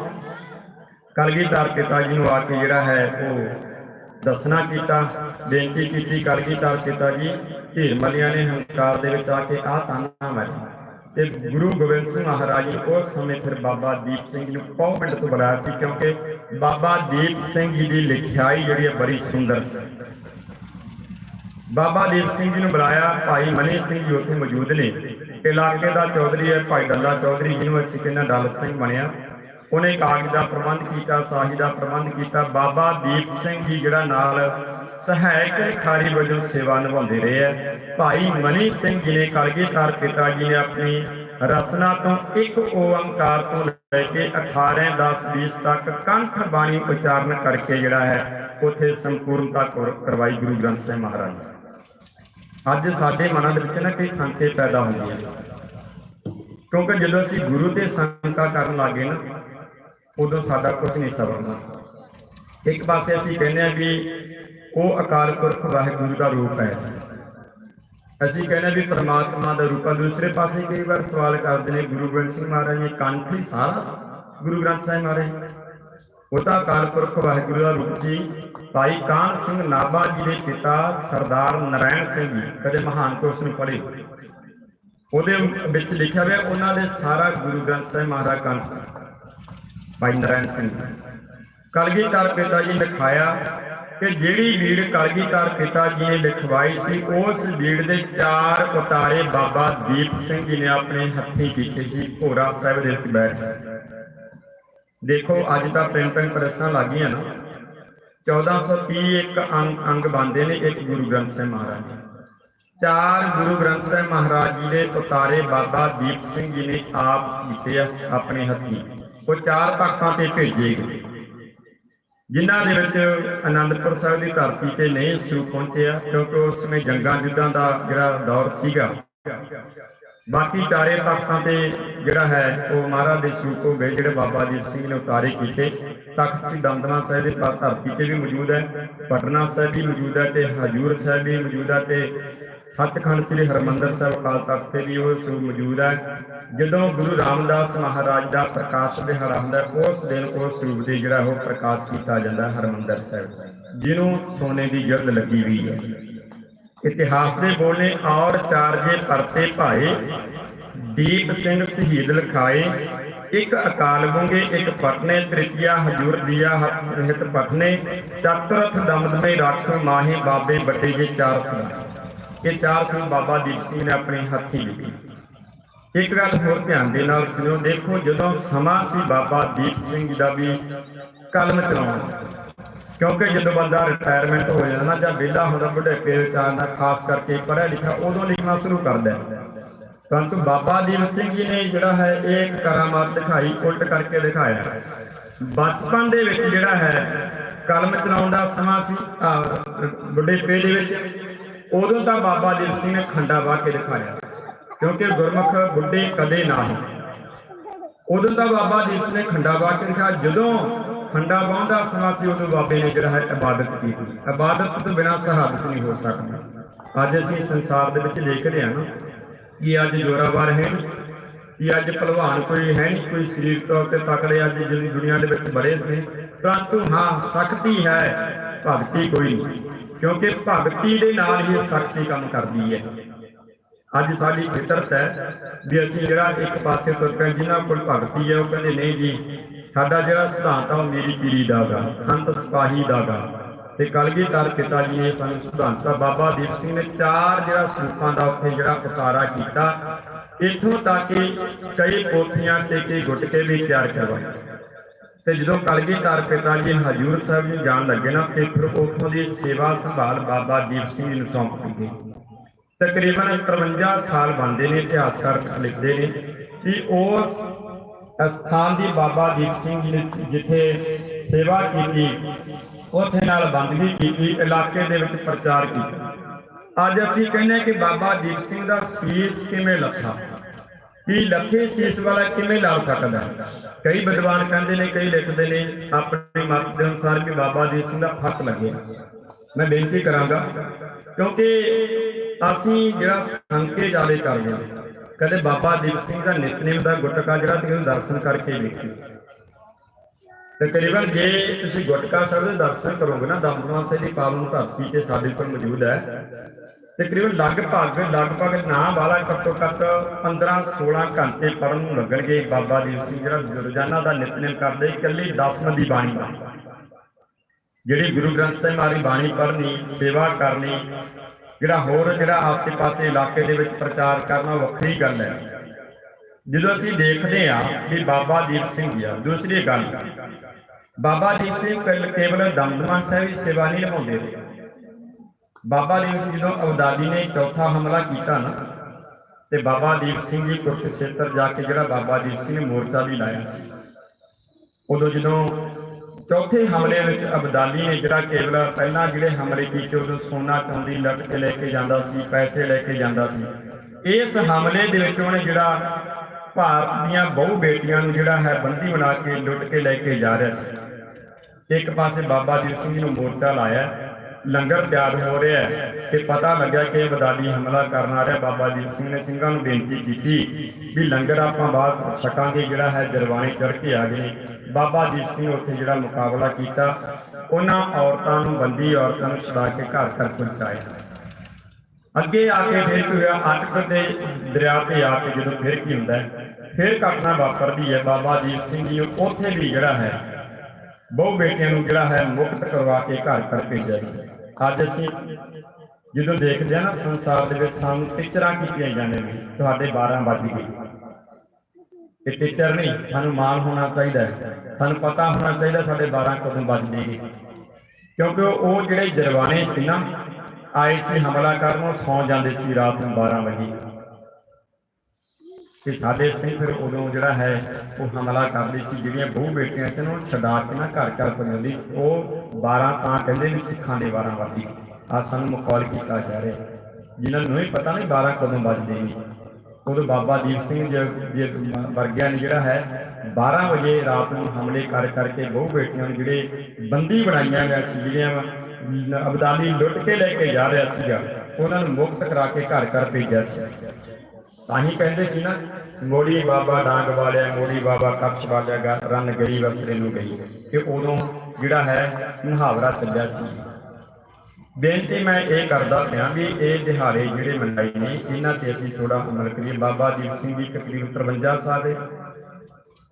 ਕਲਗੀਧਰ ਪਿਤਾ ਜੀ ਨੂੰ ਆ ਕੇ ਜਿਹੜਾ ਹੈ ਉਹ ਦੱਸਣਾ ਕੀਤਾ, ਬੇਨਤੀ ਕੀਤੀ ਕਲਗੀਧਰ ਪਿਤਾ ਜੀ ਧੀਰ ਮਲੀਆਂ ਨੇ ਹੰਕਾਰ ਦੇ ਵਿੱਚ ਆ ਕੇ ਆਹ ਤਾਨਾ ਮਾਰਿਆ ਤੇ ਗੁਰੂ ਗੋਬਿੰਦ ਸਿੰਘ ਮਹਾਰਾਜ ਨੇ ਉਸ ਸਮੇਂ ਫਿਰ ਬਾਬਾ ਦੀਪ ਸਿੰਘ ਜੀ ਨੂੰ ਪੌ ਪਿੰਡ ਤੋਂ ਬੁਲਾਇਆ ਸੀ ਕਿਉਂਕਿ ਬਾਬਾ ਦੀਪ ਸਿੰਘ ਜੀ ਦੀ ਲਿਖਿਆਈ ਜਿਹੜੀ ਹੈ ਬੜੀ ਸੁੰਦਰ ਸੀ। ਬਾਬਾ ਦੀਪ ਸਿੰਘ ਜੀ ਨੂੰ ਬੁਲਾਇਆ, ਭਾਈ ਮਨੀ ਸਿੰਘ ਜੀ ਉੱਥੇ ਮੌਜੂਦ ਨੇ। ਇਲਾਕੇ ਦਾ ਚੌਧਰੀ ਹੈ, ਭਾਈ ਡੱਲਾ ਚੌਧਰੀ ਜਿਹਨੂੰ ਅਸੀਂ ਕਹਿੰਦੇ ਡੱਲ ਸਿੰਘ ਬਣਿਆ। ਉਹਨੇ ਕਾਗਜ਼ ਦਾ ਪ੍ਰਬੰਧ ਕੀਤਾ ਸਾਹੀ ਦਾ ਪ੍ਰਬੰਧ ਕੀਤਾ। ਬਾਬਾ ਦੀਪ ਸਿੰਘ ਜੀ ਜਿਹੜਾ ਨਾਲ ਸਹਾਇਕ ਲਿਖਾਰੀ ਵਜੋਂ ਸੇਵਾ ਨਿਭਾਉਂਦੇ ਰਹੇ ਹੈ। ਭਾਈ ਮਨੀ ਸਿੰਘ ਜੀ ਨੇ ਕਲਗੀਧਰ ਪਿਤਾ ਜੀ ਨੇ ਆਪਣੀ ਰਸਨਾ ਤੋਂ ਇੱਕ ਓੰਕਾਰ ਤੋਂ ਲੈ ਕੇ 18 10 20 ਤੱਕ ਕੰਠ ਬਾਣੀ ਉਚਾਰਨ ਕਰਕੇ ਜਿਹੜਾ ਹੈ, ਉੱਥੇ ਸੰਪੂਰਨਤਾ ਕਰਵਾਈ ਗੁਰੂ ਗ੍ਰੰਥ ਸਾਹਿਬ ਮਹਾਰਾਜ ਅੱਜ ਸਾਡੇ ਮਨਾਂ ਦੇ ਵਿੱਚ ਨਾ ਕਈ ਸੰਖੇ ਪੈਦਾ ਹੁੰਦੀਆਂ ਕਿਉਂਕਿ ਜਦੋਂ ਅਸੀਂ ਗੁਰੂ ਤੇ ਸੰਕਾ ਕਰਨ ਲੱਗੇ ਨਾ, ਉਦੋਂ ਸਾਡਾ ਕੁਝ ਨਹੀਂ ਸਬਰਨਾ ਇੱਕ ਪਾਸੇ ਅਸੀਂ ਕਹਿੰਦੇ ਆ ਕਿ ਉਹ ਅਕਾਲ ਪੁਰਖ ਵਾਹਿਗੁਰੂ ਦਾ ਰੂਪ ਹੈ। ਅਸੀਂ ਕਹਿੰਦੇ ਵੀ ਪ੍ਰਮਾਤਮਾ ਦਾ ਰੂਪ ਹੈ ਦੂਸਰੇ ਪਾਸੇ ਕਈ ਵਾਰ ਸਵਾਲ ਕਰਦੇ ਨੇ, ਗੁਰੂ ਗੋਬਿੰਦ ਸਿੰਘ ਮਹਾਰਾਜ ਨੇ ਕੰਠ ਹੀ ਸਾਰਾ ਗੁਰੂ ਗ੍ਰੰਥ ਸਾਹਿਬ ਮਹਾਰਾਜ ਉਹ ਤਾਂ ਅਕਾਲ ਪੁਰਖ ਵਾਹਿਗੁਰੂ ਦਾ ਰੂਪ ਜੀ ਭਾਈ ਕਾਨ ਸਿੰਘ ਨਾਭਾ ਜੀ ਦੇ ਪਿਤਾ ਸਰਦਾਰ ਨਰਾਇਣ ਸਿੰਘ ਜੀ, ਕਦੇ ਮਹਾਨ ਕੋਸ਼ ਨੂੰ ਪੜ੍ਹੇ। ਉਹਦੇ ਵਿੱਚ ਲਿਖਿਆ ਹੋਇਆ, ਉਹਨਾਂ ਦੇ ਸਾਰਾ ਗੁਰੂ ਗ੍ਰੰਥ ਸਾਹਿਬ ਮਹਾਰਾਜ ਕੰਠ ਸੀ। ਭਾਈ ਨਰਾਇਣ ਸਿੰਘ ਕਲਗੀਧਰ ਪਿਤਾ ਜੀ ਨੇ ਲਿਖਾਇਆ ਕਿ ਜਿਹੜੀ ਬੀੜ ਕਲਗੀਧਰ ਪਿਤਾ ਜੀ ਨੇ ਲਿਖਵਾਈ ਸੀ, ਉਸ ਬੀੜ ਦੇ ਚਾਰ ਉਤਾਰੇ ਬਾਬਾ ਦੀਪ ਸਿੰਘ ਜੀ ਨੇ ਆਪਣੇ ਹੱਥੀਂ ਕੀਤੇ ਸੀ, ਭੋਰਾ ਸਾਹਿਬ ਦੇ ਵਿੱਚ ਬੈਠ ਕੇ। ਦੇਖੋ, ਅੱਜ ਤਾਂ ਪ੍ਰਿੰਟਿੰਗ ਪ੍ਰੈਸਾਂ ਲੱਗੀਆਂ ਨਾ। 1430 ਇੱਕ ਅੰਗ ਅੰਗ ਬੰਦੇ ਨੇ ਇੱਕ ਗੁਰੂ ਗ੍ਰੰਥ ਸਾਹਿਬ ਮਹਾਰਾਜ ਜੀ। ਚਾਰ ਗੁਰੂ ਗ੍ਰੰਥ ਸਾਹਿਬ ਮਹਾਰਾਜ ਜੀ ਦੇ ਉਤਾਰੇ ਬਾਬਾ ਦੀਪ ਸਿੰਘ ਜੀ ਨੇ ਆਪ ਕੀਤੇ ਆਪਣੇ ਹੱਥੀਂ। ਉਹ ਚਾਰ ਤਖਤਾਂ ਤੇ ਭੇਜੇ ਗਏ। ਜਿਨ੍ਹਾਂ ਦੇ ਵਿੱਚ ਅਨੰਦਪੁਰ ਸਾਹਿਬ ਦੀ ਧਰਤੀ ਤੇ ਨਹੀਂ ਸਰੂਪ ਪਹੁੰਚਿਆ, ਕਿਉਂਕਿ ਉਸ ਸਮੇਂ ਜੰਗਾਂ ਯੁੱਧਾਂ ਦਾ ਜਿਹੜਾ ਦੌਰ ਸੀਗਾ। ਬਾਕੀ ਚਾਰੇ ਤਖਤਾਂ ਤੇ ਜਿਹੜਾ ਹੈ, ਉਹ ਮਹਾਰਾਜ ਦੇ ਸਰੂਪ ਹੋ ਗਏ, ਜਿਹੜੇ ਬਾਬਾ ਦੀਪ ਸਿੰਘ ਨੇ ਉਤਾਰੇ ਕੀਤੇ। ਤਖਤ ਸ੍ਰੀ ਦਮਦਮਾ ਸਾਹਿਬ ਦੇ ਧਰਤੀ ਤੇ ਵੀ ਮੌਜੂਦ ਹੈ, ਪਟਨਾ ਸਾਹਿਬ ਵੀ ਮੌਜੂਦ ਹੈ ਤੇ ਹਜੂਰ ਸਾਹਿਬ ਵੀ ਮੌਜੂਦ ਹੈ ਤੇ ਸੱਚਖੰਡ ਸ੍ਰੀ ਹਰਮੰਦਰ ਸਾਹਿਬ ਅਕਾਲ ਤਖਤ ਤੇ ਵੀ ਉਹ ਸਰੂਪ ਮੌਜੂਦ ਹੈ। ਜਦੋਂ ਗੁਰੂ ਰਾਮਦਾਸ ਮਹਾਰਾਜ ਦਾ ਪ੍ਰਕਾਸ਼ ਦਿਹਾੜਾ ਹੁੰਦਾ, ਉਸ ਦਿਨ ਉਸ ਸਰੂਪ ਦੇ ਜਿਹੜਾ ਉਹ ਪ੍ਰਕਾਸ਼ ਕੀਤਾ ਜਾਂਦਾ ਹਰਮੰਦਰ ਸਾਹਿਬ। ਜਿਹਨੂੰ ਸੋਨੇ ਦੀ ਜਿਲਦ ਲੱਗੀ ਹੋਈ ਹੈ। ਇਤਿਹਾਸ ਦੇ ਬੋਲੇ ਔਰ ਚਾਰਜੇ ਪਰਤੇ ਭਾਏ, ਦੀਪ ਸਿੰਘ ਸ਼ਹੀਦ ਲਖਾਏ, ਇੱਕ ਅਕਾਲ ਬੁੰਗੇ ਇੱਕ ਪਟਨੇ, ਤ੍ਰਿਤੀਆ ਹਜੂਰ ਦੀਆ ਹੱਥ ਪਟਨੇ, ਚਤੁਰਥ ਦਮਦਮੇ ਰੱਖ ਮਾਹੇ ਬਾਬੇ ਵੱਡੇ ਜੇ ਚਾਰ ਸਿੰਘ ਇਹ ਚਾਰ ਸਿੰਘ ਬਾਬਾ ਦੀਪ ਸਿੰਘ ਨੇ ਆਪਣੇ ਹੱਥੀਂ ਲਿਖੀ। ਇੱਕ ਗੱਲ ਹੋਰ ਧਿਆਨ ਦੇ ਨਾਲ ਸੁਣਿਓ। ਦੇਖੋ, ਜਦੋਂ ਸਮਾਂ ਸੀ ਬਾਬਾ ਦੀਪ ਸਿੰਘ ਜੀ ਦਾ ਵੀ ਕਲਮ ਚਲਾਉਣ ਕਿਉਂਕਿ ਜਦੋਂ ਬੰਦਾ ਰਿਟਾਇਰਮੈਂਟ ਹੋ ਜਾਂਦਾ ਨਾ ਜਾਂ ਵਿਹਲਾ ਹੁੰਦਾ, ਬੁਢੇਪੇ ਵਿੱਚ ਆਉਂਦਾ ਖਾਸ ਕਰਕੇ ਪੜ੍ਹਿਆ ਲਿਖਿਆ, ਉਦੋਂ ਲਿਖਣਾ ਸ਼ੁਰੂ ਕਰਦਾ ਪਰੰਤੂ ਬਾਬਾ ਦੀਪ ਸਿੰਘ ਜੀ ਨੇ ਜਿਹੜਾ ਹੈ, ਇਹ ਇੱਕ ਕਰਾਮਾਤ ਦਿਖਾਈ, ਉਲਟ ਕਰਕੇ ਦਿਖਾਇਆ। ਬਚਪਨ ਦੇ ਵਿੱਚ ਜਿਹੜਾ ਹੈ, ਕਲਮ ਚਲਾਉਣ ਦਾ ਸਮਾਂ ਸੀ ਬੁਢੇਪੇ ਦੇ ਵਿੱਚ। ਉਦੋਂ ਤਾਂ ਬਾਬਾ ਦੀਪ ਸਿੰਘ ਨੇ ਖੰਡਾ ਬਾਹ ਕੇ ਦਿਖਾਇਆ ਕਿਉਂਕਿ ਗੁਰਮੁਖ ਬੁੱਢੇ ਕਦੇ ਨਾ ਹੀ ਉਦੋਂ ਤਾਂ ਬਾਬਾ ਦੀਪ ਸਿੰਘ ਨੇ ਖੰਡਾ ਬਾਹ ਕੇ ਦਿਖਾਇਆ ਜਦੋਂ ਖੰਡਾ ਬਾਹੁੰਦਾ ਸਮਾਂ ਸੀ ਉਦੋਂ ਬਾਬੇ ਨੇ ਜਿਹੜਾ ਹੈ ਇਬਾਦਤ ਕੀਤੀ। ਇਬਾਦਤ ਤੋਂ ਬਿਨਾਂ ਸ਼ਹਾਦਤ ਨਹੀਂ ਹੋ ਸਕਦੀ। ਅੱਜ ਅਸੀਂ ਸੰਸਾਰ ਦੇ ਵਿੱਚ ਦੇਖਦੇ ਹਾਂ ਨਾ, ਕਿ ਅੱਜ ਜੋਰਾਵਰ ਹੈ, ਕਿ ਅੱਜ ਪਹਿਲਵਾਨ ਕੋਈ ਹੈ ਨਹੀਂ, ਕੋਈ ਸਰੀਰ ਤੌਰ ਤੇ ਤਕੜੇ ਅੱਜ ਜਿਹੜੀ ਦੁਨੀਆ ਦੇ ਵਿੱਚ ਬੜੇ ਨੇ। ਪਰੰਤੂ ਹਾਂ ਸ਼ਕਤੀ ਹੈ, ਭਗਤੀ ਕੋਈ ਨਹੀਂ। ਕਿਉਂਕਿ ਭਗਤੀ ਦੇ ਨਾਲ ਹੀ ਸ਼ਕਤੀ ਕੰਮ ਕਰਦੀ ਹੈ। ਅੱਜ ਸਾਡੀ ਫਿਤਰਤ ਹੈ ਵੀ ਅਸੀਂ ਜਿਹੜਾ ਇੱਕ ਪਾਸੇ ਤੁਰ ਪਏ, ਜਿਨ੍ਹਾਂ ਕੋਲ ਭਗਤੀ ਹੈ, ਉਹ ਕਹਿੰਦੇ, ਨਹੀਂ ਜੀ, ਸਾਡਾ ਜਿਹੜਾ ਸਿਧਾਂਤ ਆ, ਉਹ ਮੇਰੀ ਪੀਰੀ ਦਾ ਗਾ, ਸੰਤ ਸਿਪਾਹੀ ਦਾ ਗਾ। ਤੇ ਕਲਗੀਧਰ ਪਿਤਾ ਜੀ ਨੇ ਸਾਨੂੰ ਸਿਧਾਂਤ ਦਾ ਬਾਬਾ ਦੀਪ ਸਿੰਘ ਨੇ ਚਾਰ ਜਿਹੜਾ ਸਰੂਪਾਂ ਦਾ ਉੱਥੇ ਜਿਹੜਾ ਉਤਾਰਾ ਕੀਤਾ, ਇੱਥੋਂ ਤੱਕ ਕਿ ਕਈ ਪੋਥੀਆਂ ਤੇ ਕਈ ਗੁਟਕੇ ਵੀ ਤਿਆਰ ਕਰਵਾਏ। ਤੇ ਜਦੋਂ ਕਲਗੀ ਕਲਗੀਧਰ ਪਿਤਾ ਜੀ ਹਜੂਰ ਸਾਹਿਬ ਜੀ ਜਾਣ ਲੱਗੇ ਨਾ, ਤੇ ਫਿਰ ਉੱਥੋਂ ਦੀ ਸੇਵਾ ਸੰਭਾਲ ਬਾਬਾ ਦੀਪ ਸਿੰਘ ਜੀ ਨੂੰ ਸੌਂਪ ਦਿੱਤੀ। ਗਈ ਤਕਰੀਬਨ 53 ਸਾਲ ਬੰਦੇ ਨੇ, ਇਤਿਹਾਸਕਾਰ ਲਿਖਦੇ ਨੇ ਕਿ ਉਸ ਅਸਥਾਨ ਦੀ ਬਾਬਾ ਦੀਪ ਸਿੰਘ ਜੀ ਨੇ ਜਿੱਥੇ ਸੇਵਾ ਕੀਤੀ, ਉੱਥੇ ਨਾਲ ਬੰਦਗੀ ਕੀਤੀ, ਇਲਾਕੇ ਦੇ ਵਿੱਚ ਪ੍ਰਚਾਰ ਕੀਤਾ। ਅੱਜ ਅਸੀਂ ਕਹਿੰਦੇ ਹਾਂ ਕਿ ਬਾਬਾ ਦੀਪ ਸਿੰਘ ਦਾ ਸੀਸ ਕਿਵੇਂ ਲੱਥਾ? ਕਿ ਲੱਥੇ ਸੀਸ ਵਾਲਾ ਕਿਵੇਂ ਲਾ ਸਕਦਾ? ਕਈ ਵਿਦਵਾਨ ਕਹਿੰਦੇ ਨੇ, ਕਈ ਲਿਖਦੇ ਨੇ, ਆਪਣੀ ਮਤ ਦੇ ਅਨੁਸਾਰ ਕਿ ਬਾਬਾ ਦੀਪ ਸਿੰਘ ਦਾ ਫ਼ਰਕ ਲੱਗਿਆ। ਮੈਂ ਬੇਨਤੀ ਕਰਾਂਗਾ, ਕਿਉਂਕਿ ਅਸੀਂ ਜਿਹੜਾ ਸੰਕੇ ਜਾਲੇ ਕਰਦੇ ਹਾਂ, ਕਦੇ ਬਾਬਾ ਦੀਪ ਸਿੰਘ ਦਾ ਨਿਤਨੇਮ ਦਾ ਗੁਟਕਾ ਜਿਹੜਾ ਤੁਸੀਂ ਦਰਸ਼ਨ ਕਰਕੇ ਵੇਖੀ। ਤਕਰੀਬਨ ਜੇ ਤੁਸੀਂ ਗੁਟਕਾ ਸਾਹਿਬ ਦੇ ਦਰਸ਼ਨ ਕਰੋਗੇ ਨਾ, ਦਮਦਮਾ ਸਾਹਿਬ ਦੀ ਪਾਵਨ ਧਰਤੀ ਤੇ ਸਾਡੇ ਕੋਲ ਮੌਜੂਦ ਹੈ। ਤਕਰੀਬਨ ਲਗਭਗ ਲਗਭਗ ਨਾ ਵਾਲਾ ਘੱਟੋ ਘੱਟ 15 16 ਘੰਟੇ ਪੜਨ ਨੂੰ ਲੱਗਣਗੇ ਬਾਬਾ ਦੀਪ ਸਿੰਘ ਜਿਹੜਾ ਰੋਜ਼ਾਨਾ ਦਾ ਨਿਤਨੇਮ ਕਰਦੇ, ਇਕੱਲੀ 10 ਦੀ ਬਾਣੀ ਦਾ। ਜਿਹੜੀ ਗੁਰੂ ਗ੍ਰੰਥ ਸਾਹਿਬ ਵਾਲੀ ਬਾਣੀ ਪੜ੍ਹਨੀ, ਸੇਵਾ ਕਰਨੀ, ਜਿਹੜਾ ਹੋਰ ਜਿਹੜਾ ਆਸੇ-ਪਾਸੇ ਇਲਾਕੇ ਦੇ ਵਿੱਚ ਪ੍ਰਚਾਰ ਕਰਨਾ ਵੱਖਰੀ ਗੱਲ ਹੈ। ਜਦੋਂ ਅਸੀਂ ਦੇਖਦੇ ਹਾਂ ਕਿ ਬਾਬਾ ਦੀਪ ਸਿੰਘ ਜੀ ਆ, ਦੂਸਰੀ ਗੱਲ, ਬਾਬਾ ਦੀਪ ਸਿੰਘ ਕੱਲ- ਕੇਵਲ ਦਮਦਮਾ ਸਾਹਿਬ ਦੀ ਸੇਵਾ ਨਹੀਂ ਨਿਭਾਉਂਦੇ। ਬਾਬਾ ਦੀਪ ਸਿੰਘ ਜਦੋਂ ਅਬਦਾਲੀ ਨੇ ਚੌਥਾ ਹਮਲਾ ਕੀਤਾ ਨਾ, ਤੇ ਬਾਬਾ ਦੀਪ ਸਿੰਘ ਜੀ ਕੁਰਕਸ਼ੇਤਰ ਜਾ ਕੇ ਜਿਹੜਾ ਬਾਬਾ ਦੀਪ ਸਿੰਘ ਨੇ ਮੋਰਚਾ ਵੀ ਲਾਇਆ ਸੀ। ਉਦੋਂ ਜਦੋਂ ਚੌਥੇ ਹਮਲੇ ਵਿੱਚ ਅਬਦਾਲੀ ਨੇ ਜਿਹੜਾ ਕੇਵਲ ਪਹਿਲਾਂ ਜਿਹੜੇ ਹਮਲੇ ਕੀਤੇ, ਉਦੋਂ ਸੋਨਾ ਚਾਂਦੀ ਲੱਟ ਕੇ ਲੈ ਕੇ ਜਾਂਦਾ ਸੀ, ਪੈਸੇ ਲੈ ਕੇ ਜਾਂਦਾ ਸੀ। ਇਸ ਹਮਲੇ ਦੇ ਵਿੱਚ ਉਹਨੇ ਜਿਹੜਾ ਭਾਰਤ ਦੀਆਂ ਬਹੁ ਬੇਟੀਆਂ ਨੂੰ ਜਿਹੜਾ ਹੈ ਬੰਦੀ ਬਣਾ ਕੇ ਲੁੱਟ ਕੇ ਲੈ ਕੇ ਜਾ ਰਿਹਾ ਸੀ। ਇੱਕ ਪਾਸੇ ਬਾਬਾ ਦੀਪ ਸਿੰਘ ਜੀ ਨੂੰ ਮੋਰਚਾ ਲਾਇਆ ਲੰਗਰ ਤਿਆਰ ਹੋ ਰਿਹਾ ਹੈ ਤੇ ਪਤਾ ਲੱਗਿਆ ਕਿ ਬਦਾਲੀ ਹਮਲਾ ਕਰਨ ਆ ਰਿਹਾ। ਬਾਬਾ ਦੀਪ ਸਿੰਘ ਨੇ ਸਿੰਘਾਂ ਨੂੰ ਬੇਨਤੀ ਕੀਤੀ ਵੀ ਲੰਗਰ ਆਪਾਂ ਬਾਅਦ ਛਕਾਂਗੇ, ਜਿਹੜਾ ਹੈ ਜਰਵਾਣੇ ਚੜ ਕੇ ਆ ਗਏ। ਬਾਬਾ ਦੀਪ ਸਿੰਘ ਉੱਥੇ ਜਿਹੜਾ ਮੁਕਾਬਲਾ ਕੀਤਾ, ਉਹਨਾਂ ਔਰਤਾਂ ਨੂੰ ਬੰਦੀ ਔਰਤਾਂ ਨੂੰ ਛੁਡਾ ਕੇ ਘਰ ਘਰ ਪਹੁੰਚਾਇਆ। ਅੱਗੇ ਆ ਕੇ ਫਿਰ ਕੀ ਹੋਇਆ ਅਟਕ ਦੇ ਦਰਿਆ ਤੇ ਆ ਕੇ ਜਦੋਂ ਫਿਰ ਕੀ ਹੁੰਦਾ ਫਿਰ ਘਟਨਾ ਵਾਪਰਦੀ ਹੈ। ਬਾਬਾ ਦੀਪ ਸਿੰਘ ਜੀ, ਉੱਥੇ ਵੀ ਜਿਹੜਾ ਹੈ ਬਹੁ ਬੇਟਿਆਂ ਨੂੰ ਜਿਹੜਾ ਹੈ ਮੁਕਤ ਕਰਵਾ ਕੇ ਘਰ ਘਰ ਭੇਜਿਆ ਸੀ। ਅੱਜ ਅਸੀਂ ਜਦੋਂ ਦੇਖਦੇ ਆ ਨਾ ਸੰਸਾਰ ਦੇ ਵਿੱਚ ਸਾਨੂੰ ਟੀਚਰਾਂ ਕੀਤੀਆਂ ਜਾਂਦੀਆਂ ਨੇ, ਤੁਹਾਡੇ 12 ਵੱਜ ਗਏ। ਇਹ ਟੀਚਰ ਨਹੀਂ, ਸਾਨੂੰ ਮਾਣ ਹੋਣਾ ਚਾਹੀਦਾ ਹੈ। ਸਾਨੂੰ ਪਤਾ ਹੋਣਾ ਚਾਹੀਦਾ ਸਾਡੇ 12 ਕਦੋਂ ਵੱਜਦੇ ਨੇ। ਕਿਉਂਕਿ ਉਹ ਜਿਹੜੇ ਜਰਵਾਣੇ ਸੀ ਨਾ, ਆਏ ਸੀ ਹਮਲਾ ਕਰਨ, ਉਹ ਸੌਂ ਜਾਂਦੇ ਸੀ ਰਾਤ ਨੂੰ 12 ਵਜੇ। ਕਿ ਸਾਡੇ ਸਿੰਘ ਫਿਰ ਉਦੋਂ ਜਿਹੜਾ ਹੈ, ਉਹ ਹਮਲਾ ਕਰਦੇ ਸੀ। ਜਿਹੜੀਆਂ ਬਹੁ ਬੇਟੀਆਂ ਸੀ, ਉਹਨਾਂ ਨੂੰ ਛਡਾ ਕੇ ਨਾ ਘਰ ਘਰ ਪਹੁੰਚਾਉਂਦੀ ਉਹ 12 ਤਾਂ ਕਹਿੰਦੇ ਵੀ ਸਿੱਖਾਂ ਦੇ 12 ਵਜੇ ਆ ਸਾਨੂੰ ਮਖੌਲ ਕੀਤਾ ਜਾ ਰਿਹਾ। ਜਿਨ੍ਹਾਂ ਨੂੰ ਨਹੀਂ ਪਤਾ ਨਹੀਂ 12 ਕਦੋਂ ਵੱਜਦੇ ਨੇ। ਉਦੋਂ ਬਾਬਾ ਦੀਪ ਸਿੰਘ ਜੀ ਵਰਗਿਆਂ ਨੇ ਜਿਹੜਾ ਹੈ 12 ਵਜੇ ਰਾਤ ਨੂੰ ਹਮਲੇ ਕਰ ਕਰਕੇ ਬਹੁ ਬੇਟੀਆਂ ਨੂੰ ਜਿਹੜੇ ਬੰਦੀ ਬਣਾਈਆਂ ਗਿਆ ਸੀ, ਜਿਹੜੀਆਂ ਅਬਦਾਲੀ ਲੁੱਟ ਕੇ ਲੈ ਕੇ ਜਾ ਰਿਹਾ ਸੀਗਾ, ਉਹਨਾਂ ਨੂੰ ਮੁਕਤ ਕਰਾ ਕੇ ਘਰ ਘਰ ਭੇਜਿਆ ਸੀ। ਤਾਂ ਹੀ ਕਹਿੰਦੇ ਸੀ ਨਾ, ਮੋੜੀ ਬਾਬਾ ਡਾਂਗ ਵਾਲਿਆ, ਮੋੜੀ ਬਾਬਾ ਕਛ ਵਾਲਿਆ ਰਨ ਗਈ, ਵਸਰੇ ਨੂੰ ਗਈ। ਕਿ ਉਦੋਂ ਜਿਹੜਾ ਹੈ, ਮੁਹਾਵਰਾ ਚੱਲਿਆ ਸੀ। ਬੇਨਤੀ ਮੈਂ ਇਹ ਕਰਦਾ ਪਿਆ ਵੀ ਇਹ ਦਿਹਾੜੇ ਜਿਹੜੇ ਮਨਾਈ ਨੇ, ਇਹਨਾਂ ਤੇ ਅਸੀਂ ਥੋੜਾ ਅਮਲ ਕਰੀਏ। ਬਾਬਾ ਦੀਪ ਸਿੰਘ ਦੀ ਤਕਰੀਬ 53 ਸਾਲ ਦੇ।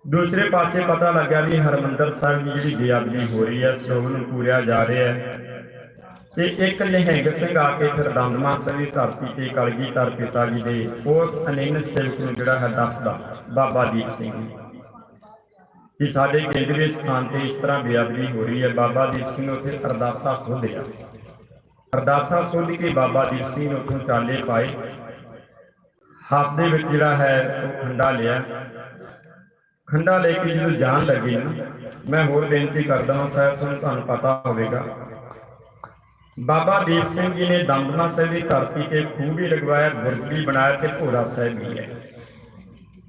ਦੂਸਰੇ ਪਾਸੇ ਪਤਾ ਲੱਗਿਆ ਵੀ ਹਰਮੰਦਰ ਸਾਹਿਬ ਦੀ ਜਿਹੜੀ ਬੇਅਦਬੀ ਹੋ ਰਹੀ ਹੈ ਸਰੋਵਰ ਨੂੰ ਪੂਰਿਆ ਜਾ ਰਿਹਾ ਹੈ। ਤੇ ਇੱਕ ਨਿਹੰਗ ਸਿੰਘ ਆ ਕੇ ਫਿਰ ਦੰਦਮਾ ਸਾਹਿਬ ਦੀ ਧਰਤੀ ਤੇ ਕਲਗੀਧਰ ਪਿਤਾ ਜੀ ਦੇ ਉਸ ਅਨੇਨ ਸੇਵਕ ਨੂੰ ਜਿਹੜਾ ਹੈ ਦੱਸਦਾ, ਬਾਬਾ ਦੀਪ ਸਿੰਘ ਕਿ ਸਾਡੇ ਕੇਂਦਰੀ ਸਥਾਨ ਤੇ ਇਸ ਤਰ੍ਹਾਂ ਬੇਅਦਬੀ ਹੋ ਰਹੀ ਹੈ, ਬਾਬਾ ਦੀਪ ਸਿੰਘ ਨੇ ਉੱਥੇ ਅਰਦਾਸਾ ਖੋਲ੍ਹਿਆ ਅਰਦਾਸਾ ਖੋਲ੍ਹ ਕੇ ਬਾਬਾ ਦੀਪ ਸਿੰਘ ਨੇ ਉੱਥੋਂ ਚਾਲੇ ਪਾਏ। ਹੱਥ ਦੇ ਵਿੱਚ ਜਿਹੜਾ ਹੈ ਉਹ ਖੰਡਾ ਲਿਆ। ਖੰਡਾ ਲੈ ਕੇ ਜਦੋਂ ਜਾਣ ਲੱਗੇ ਨਾ, ਮੈਂ ਹੋਰ ਬੇਨਤੀ ਕਰਦਾ ਹਾਂ, ਸਾਹਿਬ ਤੁਹਾਨੂੰ ਤੁਹਾਨੂੰ ਪਤਾ ਹੋਵੇਗਾ। ਬਾਬਾ ਦੀਪ ਸਿੰਘ ਜੀ ਨੇ ਦਮਦਮਾ ਸਾਹਿਬ ਦੀ ਧਰਤੀ ਤੇ ਖੂਹ ਵੀ ਲਗਵਾਇਆ ਗੁਰਦ ਵੀ ਬਣਾਇਆ ਤੇ ਭੋਰਾ ਸਾਹਿਬ ਵੀ ਹੈ।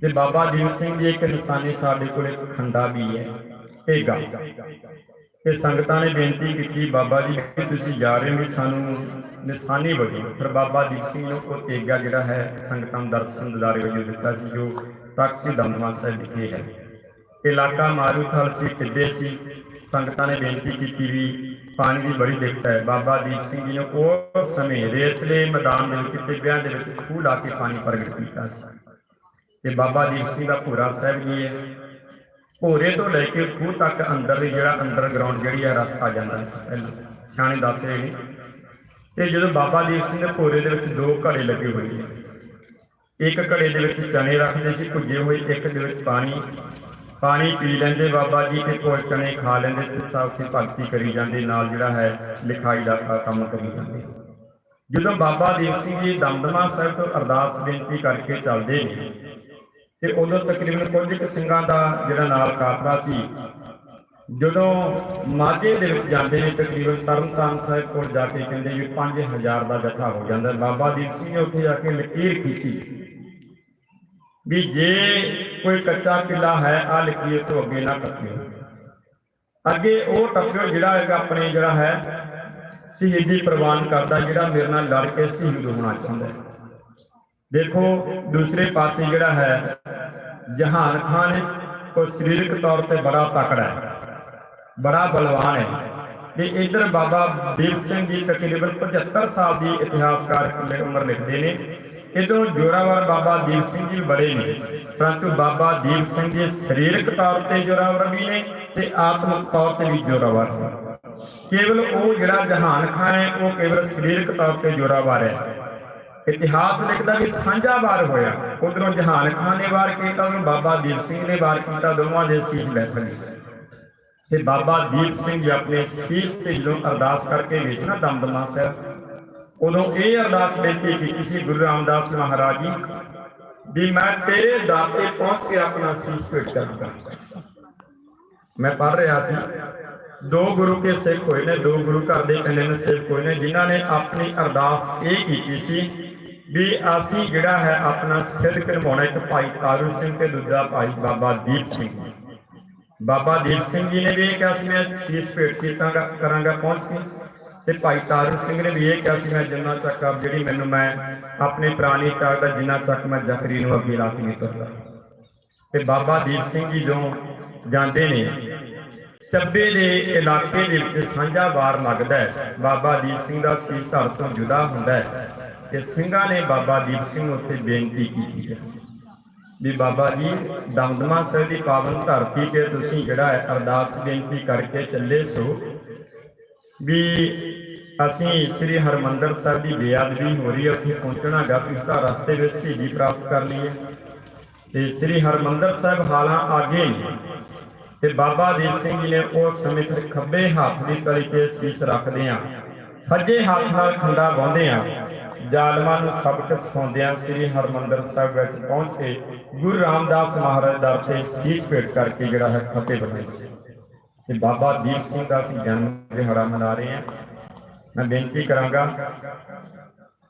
ਤੇ ਬਾਬਾ ਦੀਪ ਸਿੰਘ ਜੀ ਇੱਕ ਨਿਸ਼ਾਨੀ ਸਾਡੇ ਕੋਲ ਇੱਕ ਖੰਡਾ ਵੀ ਹੈ ਏਗਾ ਤੇ ਸੰਗਤਾਂ ਨੇ ਬੇਨਤੀ ਕੀਤੀ, ਬਾਬਾ ਜੀ ਤੁਸੀਂ ਜਾ ਰਹੇ ਹੋ ਵੀ ਸਾਨੂੰ ਨਿਸ਼ਾਨੀ ਵਜੋਂ। ਫਿਰ ਬਾਬਾ ਦੀਪ ਸਿੰਘ ਨੂੰ ਉਹ ਤੇਗਾ ਜਿਹੜਾ ਹੈ, ਸੰਗਤਾਂ ਨੂੰ ਦਰਸ਼ਨ ਦਿਦਾਰੇ ਵਜੋਂ ਦਿੱਤਾ ਸੀ, ਜੋ ਤਖਤ ਦਮਦਮਾ ਸਾਹਿਬ ਵਿਖੇ ਹੈ। ਇਲਾਕਾ ਮਾਰੂਥਲ ਸੀ, ਟਿੱਬੇ ਸੀ। ਸੰਗਤਾਂ ਨੇ ਬੇਨਤੀ ਕੀਤੀ ਵੀ ਪਾਣੀ ਦੀ ਬੜੀ ਦਿੱਕਤ ਹੈ। ਬਾਬਾ ਦੀਪ ਸਿੰਘ ਜੀ ਨੇ ਉਸ ਸਮੇਂ ਰੇਤਲੇ ਮੈਦਾਨ ਦੇ ਵਿੱਚ ਟਿੱਬਿਆਂ ਦੇ ਵਿੱਚ ਖੂਹ ਲਾ ਕੇ ਪਾਣੀ ਪ੍ਰਗਟ ਕੀਤਾ ਸੀ। ਤੇ ਬਾਬਾ ਦੀਪ ਸਿੰਘ ਦਾ ਭੋਰਾ ਸਾਹਿਬ ਜੀ ਹੈ। ਭੋਰੇ ਤੋਂ ਲੈ ਕੇ ਖੂਹ ਤੱਕ ਅੰਦਰ ਦੀ ਜਿਹੜਾ ਅੰਡਰਗਰਾਉਂਡ ਜਿਹੜੀ ਹੈ ਰਸਤਾ ਜਾਂਦਾ ਸੀ ਪਹਿਲਾਂ। ਸਿਆਣੇ ਦੱਸ ਰਹੇ ਨੇ। ਤੇ ਜਦੋਂ ਬਾਬਾ ਦੀਪ ਸਿੰਘ ਦੇ ਭੋਰੇ ਦੇ ਵਿੱਚ ਦੋ ਘੜੇ ਲੱਗੇ ਹੋਏ ਇੱਕ ਘੜੇ ਦੇ ਵਿੱਚ ਚਨੇ ਰੱਖਦੇ ਸੀ, ਭੁੱਜੇ ਹੋਏ, ਇੱਕ ਦੇ ਵਿੱਚ ਪਾਣੀ। ਪਾਣੀ ਪੀ ਲੈਂਦੇ ਬਾਬਾ ਜੀ ਤੇ ਕੋਲ ਚਣੇ ਖਾ ਲੈਂਦੇ, ਤੇ ਸਭ ਉੱਥੇ ਭਗਤੀ ਕਰੀ ਜਾਂਦੇ, ਨਾਲ ਜਿਹੜਾ ਹੈ ਲਿਖਾਈ ਦਾ ਕੰਮ ਕਰੀ ਜਾਂਦੇ। ਜਦੋਂ ਬਾਬਾ ਦੀਪ ਸਿੰਘ ਜੀ ਦਮਦਮਾ ਸਾਹਿਬ ਤੋਂ ਅਰਦਾਸ ਬੇਨਤੀ ਕਰਕੇ ਚੱਲਦੇ ਨੇ, ਤੇ ਉਦੋਂ ਤਕਰੀਬਨ ਕੁਝ ਕੁ ਸਿੰਘਾਂ ਦਾ ਜਿਹੜਾ ਨਾਲ ਕਾਫਲਾ ਸੀ, ਜਦੋਂ ਮਾਝੇ ਦੇ ਵਿੱਚ ਜਾਂਦੇ ਨੇ, ਤਕਰੀਬਨ ਤਰਨਤਾਰਨ ਸਾਹਿਬ ਕੋਲ ਜਾ ਕੇ ਕਹਿੰਦੇ ਵੀ 5000 ਦਾ ਜਥਾ ਹੋ ਜਾਂਦਾ। ਬਾਬਾ ਦੀਪ ਸਿੰਘ ਨੇ ਉੱਥੇ ਜਾ ਕੇ ਲਕੀਰ ਖੀਸੀ। ਵੀ ਜੇ ਕੋਈ ਕੱਚਾ ਕਿਲਾ ਹੈ ਆ ਲਕੀਰ ਤੋਂ ਅੱਗੇ ਨਾ ਟੱਪਿਓ। ਅੱਗੇ ਉਹ ਟੱਪਿਓ ਜਿਹੜਾ ਹੈਗਾ ਆਪਣੇ ਜਿਹੜਾ ਹੈ, ਸ਼ਹੀਦੀ ਪ੍ਰਵਾਨ ਕਰਦਾ, ਜਿਹੜਾ ਮੇਰੇ ਨਾਲ ਲੜ ਕੇ ਸ਼ਹੀਦ ਹੋਣਾ ਚਾਹੁੰਦਾ ਦੇਖੋ, ਦੂਸਰੇ ਪਾਸੇ ਜਿਹੜਾ ਹੈ, ਜਹਾਨ ਖਾਨ ਕੋ ਸਰੀਰਕ ਤੌਰ ਤੇ ਬੜਾ ਤਕੜਾ ਹੈ, ਬੜਾ ਬਲਵਾਨ ਹੈ। ਤੇ ਇਧਰ ਬਾਬਾ ਦੀਪ ਸਿੰਘ ਜੀ ਤਕਰੀਬਨ 75 ਸਾਲ ਦੀ ਇਤਿਹਾਸਕਾਰ ਦੀ ਉਮਰ ਲਿਖਦੇ ਨੇ। ਇਧਰੋਂ ਜੋਰਾਵਰ ਬਾਬਾ ਦੀਪ ਸਿੰਘ ਜੀ ਬੜੇ ਨੇ। ਪਰੰਤੂ ਬਾਬਾ ਦੀਪ ਸਿੰਘ ਜੀ ਸਰੀਰਕ ਤੌਰ ਤੇ ਜੋਰਾਵਰ ਵੀ ਨੇ ਤੇ ਆਤਮਿਕ ਤੌਰ ਤੇ ਵੀ ਜੋਰਾਵਰ ਨੇ। ਕੇਵਲ ਉਹ ਜਿਹੜਾ ਜਹਾਨ ਖਾਨ ਹੈ, ਉਹ ਕੇਵਲ ਸਰੀਰਕ ਤੌਰ ਤੇ ਜੋਰਾਵਰ ਹੈ। ਇਤਿਹਾਸ ਲਿਖਦਾ ਵੀ ਸਾਂਝਾ ਵਾਰ ਹੋਇਆ। ਉਧਰੋਂ ਜਹਾਨ ਖਾਨ ਨੇ ਵਾਰ ਕੀਤਾ, ਉਹਨੂੰ ਬਾਬਾ ਦੀਪ ਸਿੰਘ ਨੇ ਵਾਰ ਕੀਤਾ, ਦੋਵਾਂ ਦੇ ਸੀਸ ਬੈਠਣ ਤੇ ਬਾਬਾ ਦੀਪ ਸਿੰਘ ਜੀ ਆਪਣੇ ਸੀਸ ਤੇ ਜਦੋਂ ਅਰਦਾਸ ਕਰਕੇ ਵੇਖਣਾ ਦਮਦਮਾ ਸਾਹਿਬ। ਉਦੋਂ ਇਹ ਅਰਦਾਸ ਬੇਨਤੀ ਕੀਤੀ ਸੀ ਗੁਰੂ ਰਾਮਦਾਸ ਮਹਾਰਾਜ ਜੀ ਵੀ ਮੈਂ ਤੇਰੇ ਦਰ ਤੇ ਪਹੁੰਚ ਕੇ ਆਪਣਾ ਸੀਸ ਭੇਟ ਕਰਾਂਗਾ ਮੈਂ ਪੜ੍ਹ ਰਿਹਾ ਸੀ। ਦੋ ਗੁਰੂ ਕੇ ਸਿੱਖ ਹੋਏ ਨੇ, ਦੋ ਗੁਰੂ ਘਰ ਦੇ ਅਨੰਨ ਸਿੱਖ ਹੋਏ ਨੇ, ਜਿਨ੍ਹਾਂ ਨੇ ਆਪਣੀ ਅਰਦਾਸ ਇਹ ਕੀਤੀ ਸੀ ਵੀ ਅਸੀਂ ਜਿਹੜਾ ਹੈ ਆਪਣਾ ਸਿੱਧ ਨਿਭਾਉਣਾ ਇੱਕ ਭਾਈ ਤਾਰੂ ਸਿੰਘ ਤੇ ਦੂਜਾ ਭਾਈ ਬਾਬਾ ਦੀਪ ਸਿੰਘ। ਜੀ। ਬਾਬਾ ਦੀਪ ਸਿੰਘ ਜੀ ਨੇ ਵੀ ਇਹ ਕਿਹਾ ਸੀ, ਮੈਂ ਸੀਸ ਭੇਟ ਕੀਤਾ ਕਰਾਂਗਾ, ਪਹੁੰਚ ਕੇ। ਤੇ ਭਾਈ ਤਾਰੂ ਸਿੰਘ ਨੇ ਵੀ ਇਹ ਕਿਹਾ ਸੀ, ਮੈਂ ਜਿੰਨਾ ਤੱਕ ਆਪ ਜਿਹੜੀ ਮੈਨੂੰ ਮੈਂ ਆਪਣੇ ਪ੍ਰਾਣੀ ਤਾਕ ਦਾ ਜਿੰਨਾ ਤੱਕ ਮੈਂ ਜ਼ਕਰੀ ਨੂੰ ਅੱਗੇ ਲਾ ਕੇ ਨਹੀਂ ਤੁਰਦਾ। ਤੇ ਬਾਬਾ ਦੀਪ ਸਿੰਘ ਜੀ ਜੋ ਜਾਂਦੇ ਨੇ, ਚੱਬੇ ਦੇ ਇਲਾਕੇ ਦੇ ਵਿੱਚ ਸਾਂਝਾ ਵਾਰ ਲੱਗਦਾ ਹੈ। ਬਾਬਾ ਦੀਪ ਸਿੰਘ ਦਾ ਸੀਸ ਧਰ ਤੋਂ ਜੁਦਾ ਹੁੰਦਾ ਹੈ ਤੇ ਸਿੰਘਾਂ ਨੇ ਬਾਬਾ ਦੀਪ ਸਿੰਘ ਨੂੰ ਉੱਥੇ ਬੇਨਤੀ ਕੀਤੀ ਹੈ ਵੀ ਬਾਬਾ ਜੀ, ਦਮਦਮਾ ਸਾਹਿਬ ਦੀ ਪਾਵਨ ਧਰਤੀ ਤੇ ਤੁਸੀਂ ਜਿਹੜਾ ਹੈ ਅਰਦਾਸ ਬੇਨਤੀ ਕਰਕੇ ਚੱਲੇ ਸੋ ਵੀ ਅਸੀਂ ਸ੍ਰੀ ਹਰਮੰਦਰ ਸਾਹਿਬ ਦੀ ਬੇਅਦਬੀ ਹੋ ਰਹੀ ਹੈ, ਉੱਥੇ ਪਹੁੰਚਣਾ ਗਾ ਇਸ ਦਾ ਰਸਤੇ ਵਿੱਚ ਸ਼ਹੀਦੀ ਪ੍ਰਾਪਤ ਕਰ ਲਈਏ ਹੈ। ਤੇ ਸ੍ਰੀ ਹਰਮੰਦਰ ਸਾਹਿਬ ਹਾਲਾਂ ਆਗੇ ਨੇ ਤੇ ਬਾਬਾ ਦੀਪ ਸਿੰਘ ਜੀ ਨੇ ਉਸ ਸਮੇਂ ਤੇ ਖੱਬੇ ਹੱਥ ਦੀ ਤਲੀ ਤੇ ਸੀਸ ਰੱਖਦੇ ਆ ਸੱਜੇ ਹੱਥ ਨਾਲ ਖੰਡਾ ਬਾਂਧਦੇ ਆ ਜ਼ਾਲਮਾਂ ਨੂੰ ਸਬਕ ਸਿਖਾਉਂਦਿਆਂ ਸ੍ਰੀ ਹਰਮੰਦਰ ਸਾਹਿਬ ਵਿੱਚ ਪਹੁੰਚ ਕੇ ਗੁਰੂ ਰਾਮਦਾਸ ਮਹਾਰਾਜ ਦਰ ਤੇ ਸੀਸ ਭੇਟ ਕਰਕੇ ਜਿਹੜਾ ਹੈ ਫਤਿਹ ਬਣਾਈ ਸੀ। ਤੇ ਬਾਬਾ ਦੀਪ ਸਿੰਘ ਦਾ ਅਸੀਂ ਜਨਮ ਦਿਹਾੜਾ ਮਨਾ ਰਹੇ ਹਾਂ। ਮੈਂ ਬੇਨਤੀ ਕਰਾਂਗਾ